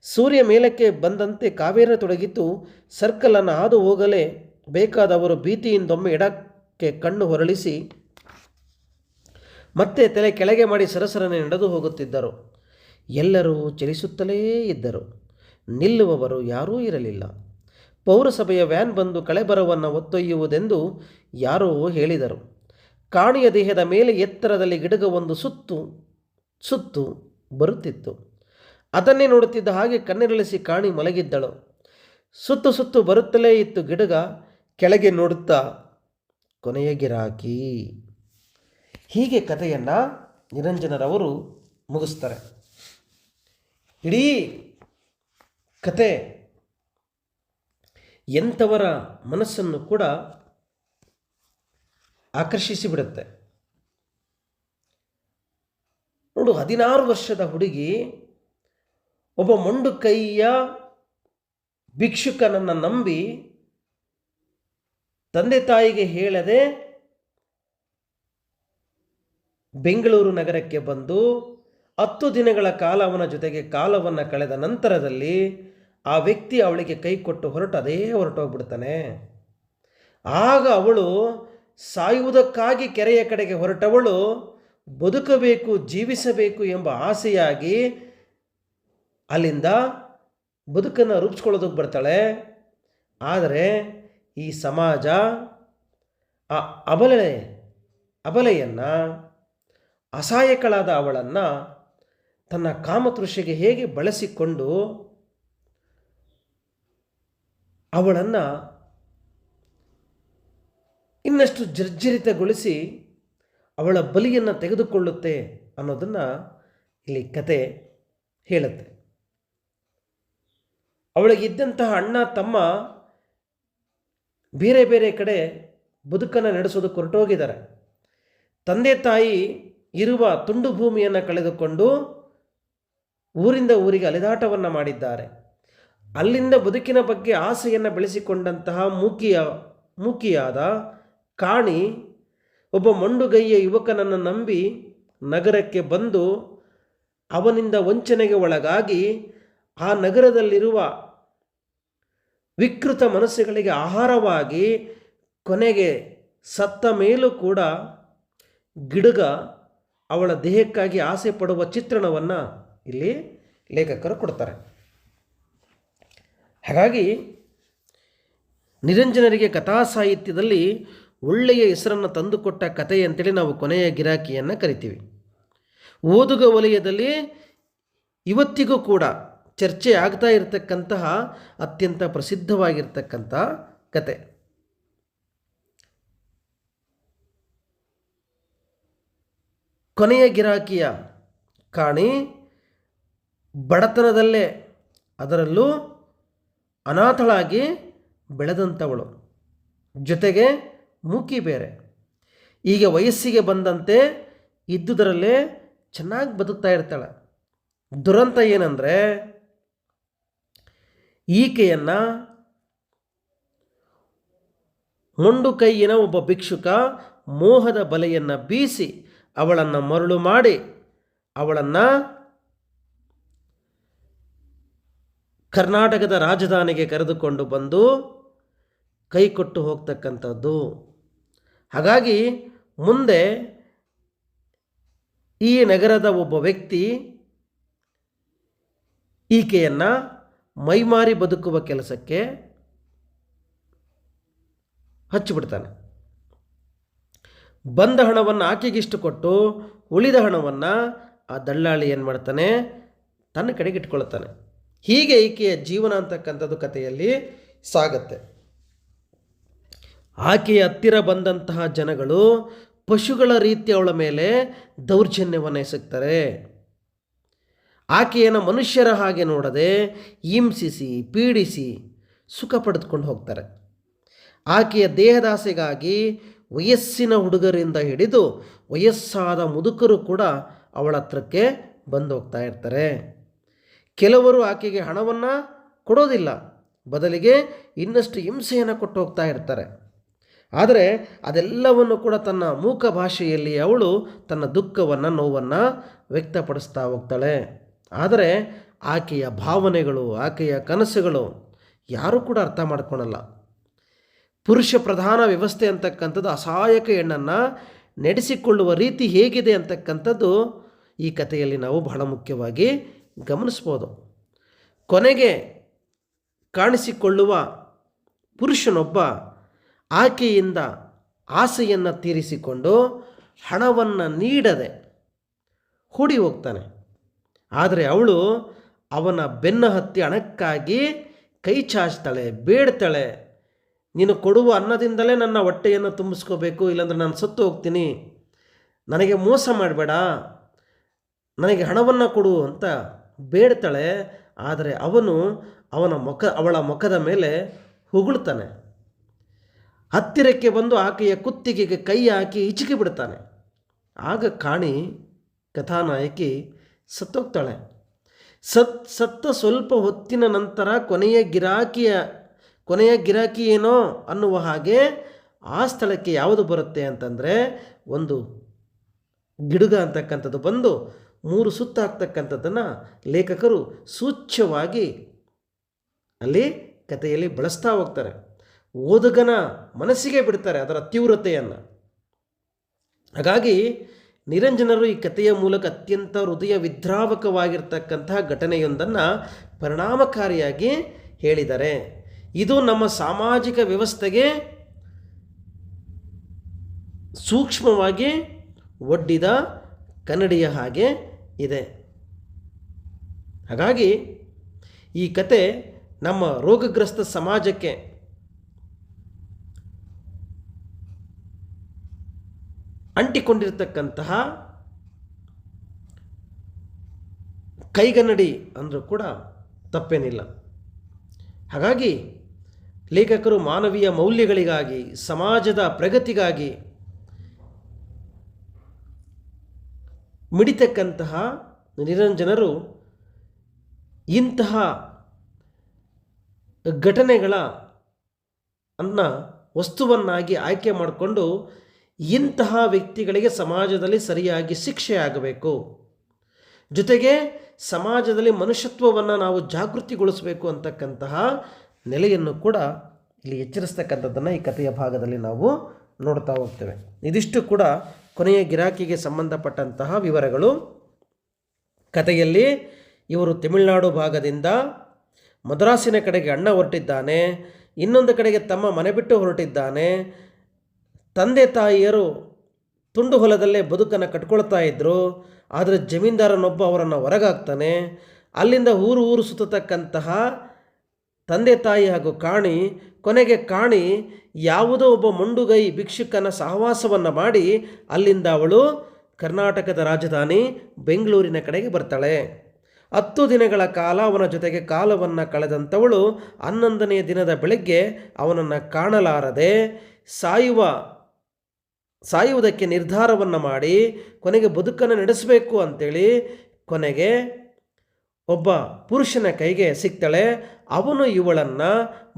ಸೂರ್ಯ ಮೇಲಕ್ಕೆ ಬಂದಂತೆ ಕಾವೇರಿ ತೊಡಗಿತು ಸರ್ಕಲನ್ನು ಹಾದು ಹೋಗಲೇ ಬೇಕಾದವರು ಭೀತಿಯಿಂದೊಮ್ಮೆ ಎಡಕ್ಕೆ ಕಣ್ಣು ಹೊರಳಿಸಿ ಮತ್ತೆ ತಲೆ ಕೆಳಗೆ ಮಾಡಿ ಸರಸರನೆ ನಡೆದು ಹೋಗುತ್ತಿದ್ದರು. ಎಲ್ಲರೂ ಚಲಿಸುತ್ತಲೇ ಇದ್ದರು. ನಿಲ್ಲುವವರು ಯಾರೂ ಇರಲಿಲ್ಲ. ಪೌರಸಭೆಯ ವ್ಯಾನ್ ಬಂದು ಕಳೆಬರವನ್ನು ಒತ್ತೊಯ್ಯುವುದೆಂದು ಯಾರೋ ಹೇಳಿದರು. ಕಾಣಿಯ ದೇಹದ ಮೇಲೆ ಎತ್ತರದಲ್ಲಿ ಗಿಡಗ ಒಂದು ಸುತ್ತು ಸುತ್ತು ಬರುತ್ತಿತ್ತು. ಅದನ್ನೇ ನೋಡುತ್ತಿದ್ದ ಹಾಗೆ ಕಣ್ಣೆರಳಿಸಿ ಕಾಣಿ ಮಲಗಿದ್ದಳು. ಸುತ್ತು ಸುತ್ತು ಬರುತ್ತಲೇ ಇತ್ತು ಗಿಡಗ. ಕೆಳಗೆ ನೋಡುತ್ತಾ, ಕೊನೆಯ ಗಿರಾಕಿ. ಹೀಗೆ ಕಥೆಯನ್ನು ನಿರಂಜನರವರು ಮುಗಿಸ್ತಾರೆ. ಇಡೀ ಕತೆ ಎಂಥವರ ಮನಸ್ಸನ್ನು ಕೂಡ ಆಕರ್ಷಿಸಿಬಿಡುತ್ತೆ. ನೋಡು, ಹದಿನಾರು ವರ್ಷದ ಹುಡುಗಿ ಒಬ್ಬ ಮೊಂಡು ಕೈಯ ಭಿಕ್ಷುಕನನ್ನು ನಂಬಿ ತಂದೆ ತಾಯಿಗೆ ಹೇಳದೆ ಬೆಂಗಳೂರು ನಗರಕ್ಕೆ ಬಂದು ಹತ್ತು ದಿನಗಳ ಕಾಲ ಅವನ ಜೊತೆಗೆ ಕಾಲವನ್ನು ಕಳೆದ ನಂತರದಲ್ಲಿ ಆ ವ್ಯಕ್ತಿ ಅವಳಿಗೆ ಕೈ ಕೊಟ್ಟು ಹೊರಟು ಅದೇ ಹೊರಟೋಗ್ಬಿಡ್ತಾನೆ. ಆಗ ಅವಳು ಸಾಯುವುದಕ್ಕಾಗಿ ಕೆರೆಯ ಕಡೆಗೆ ಹೊರಟವಳು, ಬದುಕಬೇಕು, ಜೀವಿಸಬೇಕು ಎಂಬ ಆಸೆಯಾಗಿ ಅಲ್ಲಿಂದ ಬದುಕನ್ನು ರೂಪಿಸ್ಕೊಳ್ಳೋದಕ್ಕೆ ಬರ್ತಾಳೆ. ಆದರೆ ಈ ಸಮಾಜ ಆ ಅಬಲೆ, ಅಬಲೆಯನ್ನು ಅಸಹಾಯಕಳಾದ ಅವಳನ್ನು ತನ್ನ ಕಾಮತೃಷೆಗೆ ಹೇಗೆ ಬಳಸಿಕೊಂಡು ಅವಳನ್ನು ಇನ್ನಷ್ಟು ಜರ್ಜರಿತಗೊಳಿಸಿ ಅವಳ ಬಲಿಯನ್ನು ತೆಗೆದುಕೊಳ್ಳುತ್ತೆ ಅನ್ನೋದನ್ನು ಇಲ್ಲಿ ಕತೆ ಹೇಳುತ್ತೆ. ಅವಳಿಗಿದ್ದಂತಹ ಅಣ್ಣ ತಮ್ಮ ಬೇರೆ ಬೇರೆ ಕಡೆ ಬದುಕನ್ನು ನಡೆಸೋದು ಹೊರಟೋಗಿದ್ದಾರೆ ತಂದೆ ತಾಯಿ ಇರುವ ತುಂಡು ಭೂಮಿಯನ್ನು ಕಳೆದುಕೊಂಡು ಊರಿಂದ ಊರಿಗೆ ಅಲೆದಾಟವನ್ನು ಮಾಡಿದ್ದಾರೆ. ಅಲ್ಲಿಂದ ಬದುಕಿನ ಬಗ್ಗೆ ಆಸೆಯನ್ನು ಬೆಳೆಸಿಕೊಂಡಂತಹ ಮೂಕಿಯ, ಮೂಕಿಯಾದ ಕಾಣಿ ಒಬ್ಬ ಮಂಡುಗೈಯ ಯುವಕನನ್ನು ನಂಬಿ ನಗರಕ್ಕೆ ಬಂದು ಅವನಿಂದ ವಂಚನೆಗೆ ಒಳಗಾಗಿ ಆ ನಗರದಲ್ಲಿರುವ ವಿಕೃತ ಮನಸ್ಸುಗಳಿಗೆ ಆಹಾರವಾಗಿ ಕೊನೆಗೆ ಸತ್ತ ಮೇಲೂ ಕೂಡ ಗಿಡಗ ಅವಳ ದೇಹಕ್ಕಾಗಿ ಆಸೆ ಪಡುವ ಚಿತ್ರಣವನ್ನು ಇಲ್ಲಿ ಲೇಖಕರು ಕೊಡ್ತಾರೆ. ಹಾಗಾಗಿ ನಿರಂಜನರಿಗೆ ಕಥಾ ಸಾಹಿತ್ಯದಲ್ಲಿ ಒಳ್ಳೆಯ ಹೆಸರನ್ನು ತಂದುಕೊಟ್ಟ ಕಥೆ ಅಂತೇಳಿ ನಾವು ಕೊನೆಯ ಗಿರಾಕಿಯನ್ನು ಕರಿತೀವಿ. ಓದುಗ ವಲಯದಲ್ಲಿ ಇವತ್ತಿಗೂ ಕೂಡ ಚರ್ಚೆ ಆಗ್ತಾ ಇರತಕ್ಕಂತಹ ಅತ್ಯಂತ ಪ್ರಸಿದ್ಧವಾಗಿರ್ತಕ್ಕಂಥ ಕತೆ ಕೊನೆಯ ಗಿರಾಕಿಯ ಕಾಣಿ. ಬಡತನದಲ್ಲೇ ಅದರಲ್ಲೂ ಅನಾಥಳಾಗಿ ಬೆಳೆದಂಥವಳು. ಜೊತೆಗೆ ಮೂಕಿ ಬೇರೆ. ಈಗ ವಯಸ್ಸಿಗೆ ಬಂದಂತೆ ಇದ್ದುದರಲ್ಲೇ ಚೆನ್ನಾಗಿ ಬದುಕ್ತಾ ಇರ್ತಾಳೆ. ದುರಂತ ಏನಂದರೆ ಈಕೆಯನ್ನು ಮೊಂಡು ಕೈಯಿನ ಒಬ್ಬ ಭಿಕ್ಷುಕ ಮೋಹದ ಬಲೆಯನ್ನು ಬೀಸಿ ಅವಳನ್ನು ಮರಳು ಮಾಡಿ ಅವಳನ್ನು ಕರ್ನಾಟಕದ ರಾಜಧಾನಿಗೆ ಕರೆದುಕೊಂಡು ಬಂದು ಕೈ ಕೊಟ್ಟು ಹೋಗ್ತಕ್ಕಂಥದ್ದು. ಹಾಗಾಗಿ ಮುಂದೆ ಈ ನಗರದ ಒಬ್ಬ ವ್ಯಕ್ತಿ ಈಕೆಯನ್ನು ಮೈಮಾರಿ ಬದುಕುವ ಕೆಲಸಕ್ಕೆ ಹಚ್ಚಿಬಿಡ್ತಾನೆ. ಬಂದ ಹಣವನ್ನು ಆಕೆಗಿಷ್ಟು ಕೊಟ್ಟು ಉಳಿದ ಹಣವನ್ನು ಆ ದಳ್ಳಾಳಿ ಏನು ಮಾಡ್ತಾನೆ? ತನ್ನ ಕಡೆಗೆ ಇಟ್ಕೊಳ್ತಾನೆ. ಹೀಗೆ ಈಕೆಯ ಜೀವನ ಅಂತಕ್ಕಂಥದ್ದು ಕಥೆಯಲ್ಲಿ ಸಾಗತ್ತೆ. ಆಕೆಯ ಹತ್ತಿರ ಬಂದಂತಹ ಜನಗಳು ಪಶುಗಳ ರೀತಿ ಅವಳ ಮೇಲೆ ದೌರ್ಜನ್ಯವನ್ನು ಎಸಗ್ತಾರೆ. ಆಕೆಯನ್ನು ಮನುಷ್ಯರ ಹಾಗೆ ನೋಡದೆ ಹಿಂಸಿಸಿ, ಪೀಡಿಸಿ ಸುಖ ಪಡೆದುಕೊಂಡು ಹೋಗ್ತಾರೆ. ಆಕೆಯ ದೇಹದಾಸೆಗಾಗಿ ವಯಸ್ಸಿನ ಹುಡುಗರಿಂದ ಹಿಡಿದು ವಯಸ್ಸಾದ ಮುದುಕರು ಕೂಡ ಅವಳ ಹತ್ರಕ್ಕೆ ಬಂದು ಹೋಗ್ತಾ ಇರ್ತಾರೆ. ಕೆಲವರು ಆಕೆಗೆ ಹಣವನ್ನು ಕೊಡೋದಿಲ್ಲ. ಬದಲಿಗೆ ಇನ್ನಷ್ಟು ಹಿಂಸೆಯನ್ನು ಕೊಟ್ಟು ಹೋಗ್ತಾ ಇರ್ತಾರೆ. ಆದರೆ ಅದೆಲ್ಲವನ್ನು ಕೂಡ ತನ್ನ ಮೂಕ ಭಾಷೆಯಲ್ಲಿ ಅವಳು ತನ್ನ ದುಃಖವನ್ನು, ನೋವನ್ನು ವ್ಯಕ್ತಪಡಿಸ್ತಾ ಹೋಗ್ತಾಳೆ. ಆದರೆ ಆಕೆಯ ಭಾವನೆಗಳು, ಆಕೆಯ ಕನಸುಗಳು ಯಾರೂ ಕೂಡ ಅರ್ಥ ಮಾಡ್ಕೊಳಲ್ಲ. ಪುರುಷ ಪ್ರಧಾನ ವ್ಯವಸ್ಥೆ ಅಂತಕ್ಕಂಥದ್ದು ಅಸಹಾಯಕ ಹೆಣ್ಣನ್ನು ನಡೆಸಿಕೊಳ್ಳುವ ರೀತಿ ಹೇಗಿದೆ ಅಂತಕ್ಕಂಥದ್ದು ಈ ಕಥೆಯಲ್ಲಿ ನಾವು ಬಹಳ ಮುಖ್ಯವಾಗಿ ಗಮನಿಸ್ಬೋದು ಕೊನೆಗೆ ಕಾಣಿಸಿಕೊಳ್ಳುವ ಪುರುಷನೊಬ್ಬ ಆಕೆಯಿಂದ ಆಸೆಯನ್ನು ತೀರಿಸಿಕೊಂಡು ಹಣವನ್ನು ನೀಡದೆ ಹೂಡಿ ಹೋಗ್ತಾನೆ. ಆದರೆ ಅವಳು ಅವನ ಬೆನ್ನು ಹತ್ತಿ ಹಣಕ್ಕಾಗಿ ಕೈ ಚಾಚ್ತಾಳೆ, ಬೇಡ್ತಾಳೆ, ನೀನು ಕೊಡುವ ಅನ್ನದಿಂದಲೇ ನನ್ನ ಹೊಟ್ಟೆಯನ್ನು ತುಂಬಿಸ್ಕೋಬೇಕು, ಇಲ್ಲಾಂದರೆ ನಾನು ಸತ್ತು ಹೋಗ್ತೀನಿ, ನನಗೆ ಮೋಸ ಮಾಡಬೇಡ, ನನಗೆ ಹಣವನ್ನು ಕೊಡು ಅಂತ ಬೇಡ್ತಾಳೆ, ಆದರೆ ಅವನು ಅವನ ಮುಖ, ಅವಳ ಮುಖದ ಮೇಲೆ ಹೊಗಳ್ತಾನೆ. ಹತ್ತಿರಕ್ಕೆ ಬಂದು ಆಕೆಯ ಕುತ್ತಿಗೆಗೆ ಕೈ ಹಾಕಿ ಇಚಿಕಿ ಬಿಡ್ತಾನೆ. ಆಗ ಕಾಣಿ ಕಥಾನಾಯಕಿ ಸತ್ತೋಗ್ತಾಳೆ. ಸತ್, ಸತ್ತ ಸ್ವಲ್ಪ ಹೊತ್ತಿನ ನಂತರ ಕೊನೆಯ ಗಿರಾಕಿಯ, ಕೊನೆಯ ಗಿರಾಕಿ ಏನೋ ಅನ್ನುವ ಹಾಗೆ ಆ ಸ್ಥಳಕ್ಕೆ ಯಾವುದು ಬರುತ್ತೆ ಅಂತಂದರೆ ಒಂದು ಗಿಡುಗ ಅಂತಕ್ಕಂಥದ್ದು ಬಂದು ಮೂರು ಸುತ್ತಾಗ್ತಕ್ಕಂಥದ್ದನ್ನು ಲೇಖಕರು ಸೂಚ್ಛವಾಗಿ ಅಲ್ಲಿ ಕಥೆಯಲ್ಲಿ ಬಳಸ್ತಾ ಹೋಗ್ತಾರೆ. ಓದುಗನ ಮನಸ್ಸಿಗೆ ಬಿಡ್ತಾರೆ ಅದರ ತೀವ್ರತೆಯನ್ನು. ಹಾಗಾಗಿ ನಿರಂಜನರು ಈ ಕಥೆಯ ಮೂಲಕ ಅತ್ಯಂತ ಹೃದಯ ವಿದ್ರಾವಕವಾಗಿರ್ತಕ್ಕಂತಹ ಘಟನೆಯೊಂದನ್ನು ಪರಿಣಾಮಕಾರಿಯಾಗಿ ಹೇಳಿದ್ದಾರೆ. ಇದು ನಮ್ಮ ಸಾಮಾಜಿಕ ವ್ಯವಸ್ಥೆಗೆ ಸೂಕ್ಷ್ಮವಾಗಿ ಒಡ್ಡಿದ ಕನ್ನಡಿಯ ಹಾಗೆ ಇದೆ. ಹಾಗಾಗಿ ಈ ಕತೆ ನಮ್ಮ ರೋಗಗ್ರಸ್ತ ಸಮಾಜಕ್ಕೆ ಅಂಟಿಕೊಂಡಿರ್ತಕ್ಕಂತಹ ಕೈಗನ್ನಡಿ ಅಂದರೂ ಕೂಡ ತಪ್ಪೇನಿಲ್ಲ. ಹಾಗಾಗಿ ಲೇಖಕರು ಮಾನವೀಯ ಮೌಲ್ಯಗಳಿಗಾಗಿ, ಸಮಾಜದ ಪ್ರಗತಿಗಾಗಿ ಮಿಡಿತಕ್ಕಂತಹ ನಿರಂಜನರು ಇಂತಹ ಘಟನೆಗಳ ಅನ್ನ ವಸ್ತುವನ್ನಾಗಿ ಆಯ್ಕೆ ಮಾಡಿಕೊಂಡು ಇಂತಹ ವ್ಯಕ್ತಿಗಳಿಗೆ ಸಮಾಜದಲ್ಲಿ ಸರಿಯಾಗಿ ಶಿಕ್ಷೆ ಆಗಬೇಕು ಜೊತೆಗೆ ಸಮಾಜದಲ್ಲಿ ಮನುಷ್ಯತ್ವವನ್ನು ನಾವು ಜಾಗೃತಿಗೊಳಿಸಬೇಕು ಅಂತಕ್ಕಂತಹ ನೆಲೆಯನ್ನು ಕೂಡ ಇಲ್ಲಿ ಎಚ್ಚರಿಸ್ತಕ್ಕಂಥದ್ದನ್ನು ಈ ಕಥೆಯ ಭಾಗದಲ್ಲಿ ನಾವು ನೋಡ್ತಾ ಹೋಗ್ತೇವೆ. ಇದಿಷ್ಟು ಕೂಡ ಕೊನೆಯ ಗಿರಾಕಿಗೆ ಸಂಬಂಧಪಟ್ಟಂತಹ ವಿವರಗಳು. ಕಥೆಯಲ್ಲಿ ಇವರು ತಮಿಳುನಾಡು ಭಾಗದಿಂದ ಮದ್ರಾಸಿನ ಕಡೆಗೆ ಅಣ್ಣ ಹೊರಟಿದ್ದಾನೆ, ಇನ್ನೊಂದು ಕಡೆಗೆ ತಮ್ಮ ಮನೆ ಬಿಟ್ಟು ಹೊರಟಿದ್ದಾನೆ. ತಂದೆ ತಾಯಿಯರು ತುಂಡು ಹೊಲದಲ್ಲೇ ಬದುಕನ್ನು ಕಟ್ಕೊಳ್ತಾ ಇದ್ದರು ಆದರೆ ಜಮೀನ್ದಾರನೊಬ್ಬ ಅವರನ್ನು ಹೊರಗಾಗ್ತಾನೆ ಅಲ್ಲಿಂದ ಊರು ಊರು ಸುತ್ತತಕ್ಕಂತಹ ತಂದೆ ತಾಯಿ ಹಾಗೂ ಕಾಣಿ, ಕೊನೆಗೆ ಕಾಣಿ, ಯಾವುದೋ ಒಬ್ಬ ಮಂಡುಗೈ ಭಿಕ್ಷುಕನ ಸಹವಾಸವನ್ನು ಮಾಡಿ, ಅಲ್ಲಿಂದ ಅವಳು ಕರ್ನಾಟಕದ ರಾಜಧಾನಿ ಬೆಂಗಳೂರಿನ ಕಡೆಗೆ ಬರ್ತಾಳೆ. ಹತ್ತು ದಿನಗಳ ಕಾಲ ಅವನ ಜೊತೆಗೆ ಕಾಲವನ್ನು ಕಳೆದಂಥವಳು ಹನ್ನೊಂದನೆಯ ದಿನದ ಬೆಳಗ್ಗೆ ಅವನನ್ನು ಕಾಣಲಾರದೆ ಸಾಯುವ, ಸಾಯುವುದಕ್ಕೆ ನಿರ್ಧಾರವನ್ನು ಮಾಡಿ, ಕೊನೆಗೆ ಬದುಕನ್ನು ನಡೆಸಬೇಕು ಅಂತೇಳಿ ಕೊನೆಗೆ ಒಬ್ಬ ಪುರುಷನ ಕೈಗೆ ಸಿಗ್ತಾಳೆ, ಅವನು ಇವಳನ್ನು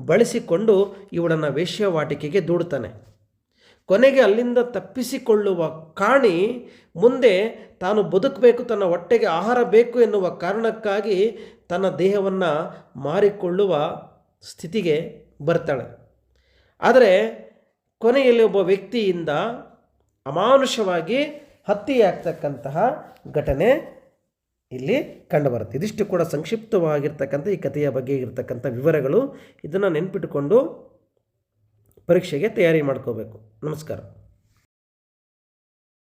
ಬಳಸಿಕೊಂಡು ಇವಳನ್ನು ವೇಶ್ಯವಾಟಿಕೆಗೆ ದೂಡ್ತಾನೆ. ಕೊನೆಗೆ ಅಲ್ಲಿಂದ ತಪ್ಪಿಸಿಕೊಳ್ಳುವ ಕಾಣಿ ಮುಂದೆ ತಾನು ಬದುಕಬೇಕು, ತನ್ನ ಹೊಟ್ಟೆಗೆ ಆಹಾರ ಬೇಕು ಎನ್ನುವ ಕಾರಣಕ್ಕಾಗಿ ತನ್ನ ದೇಹವನ್ನು ಮಾರಿಕೊಳ್ಳುವ ಸ್ಥಿತಿಗೆ ಬರ್ತಾಳೆ. ಆದರೆ ಕೊನೆಯಲ್ಲಿ ಒಬ್ಬ ವ್ಯಕ್ತಿಯಿಂದ ಅಮಾನುಷವಾಗಿ ಹತ್ಯೆಯಾಗ್ತಕ್ಕಂತಹ ಘಟನೆ ಇಲ್ಲಿ ಕಂಡುಬರುತ್ತೆ ಇದಿಷ್ಟು ಕೂಡ ಸಂಕ್ಷಿಪ್ತವಾಗಿರ್ತಕ್ಕಂಥ ಈ ಕಥೆಯ ಬಗ್ಗೆ ಇರತಕ್ಕಂಥ ವಿವರಗಳು. ಇದನ್ನು ನೆನ್ಪಿಟ್ಟುಕೊಂಡು ಪರೀಕ್ಷೆಗೆ ತಯಾರಿ ಮಾಡ್ಕೋಬೇಕು. ನಮಸ್ಕಾರ.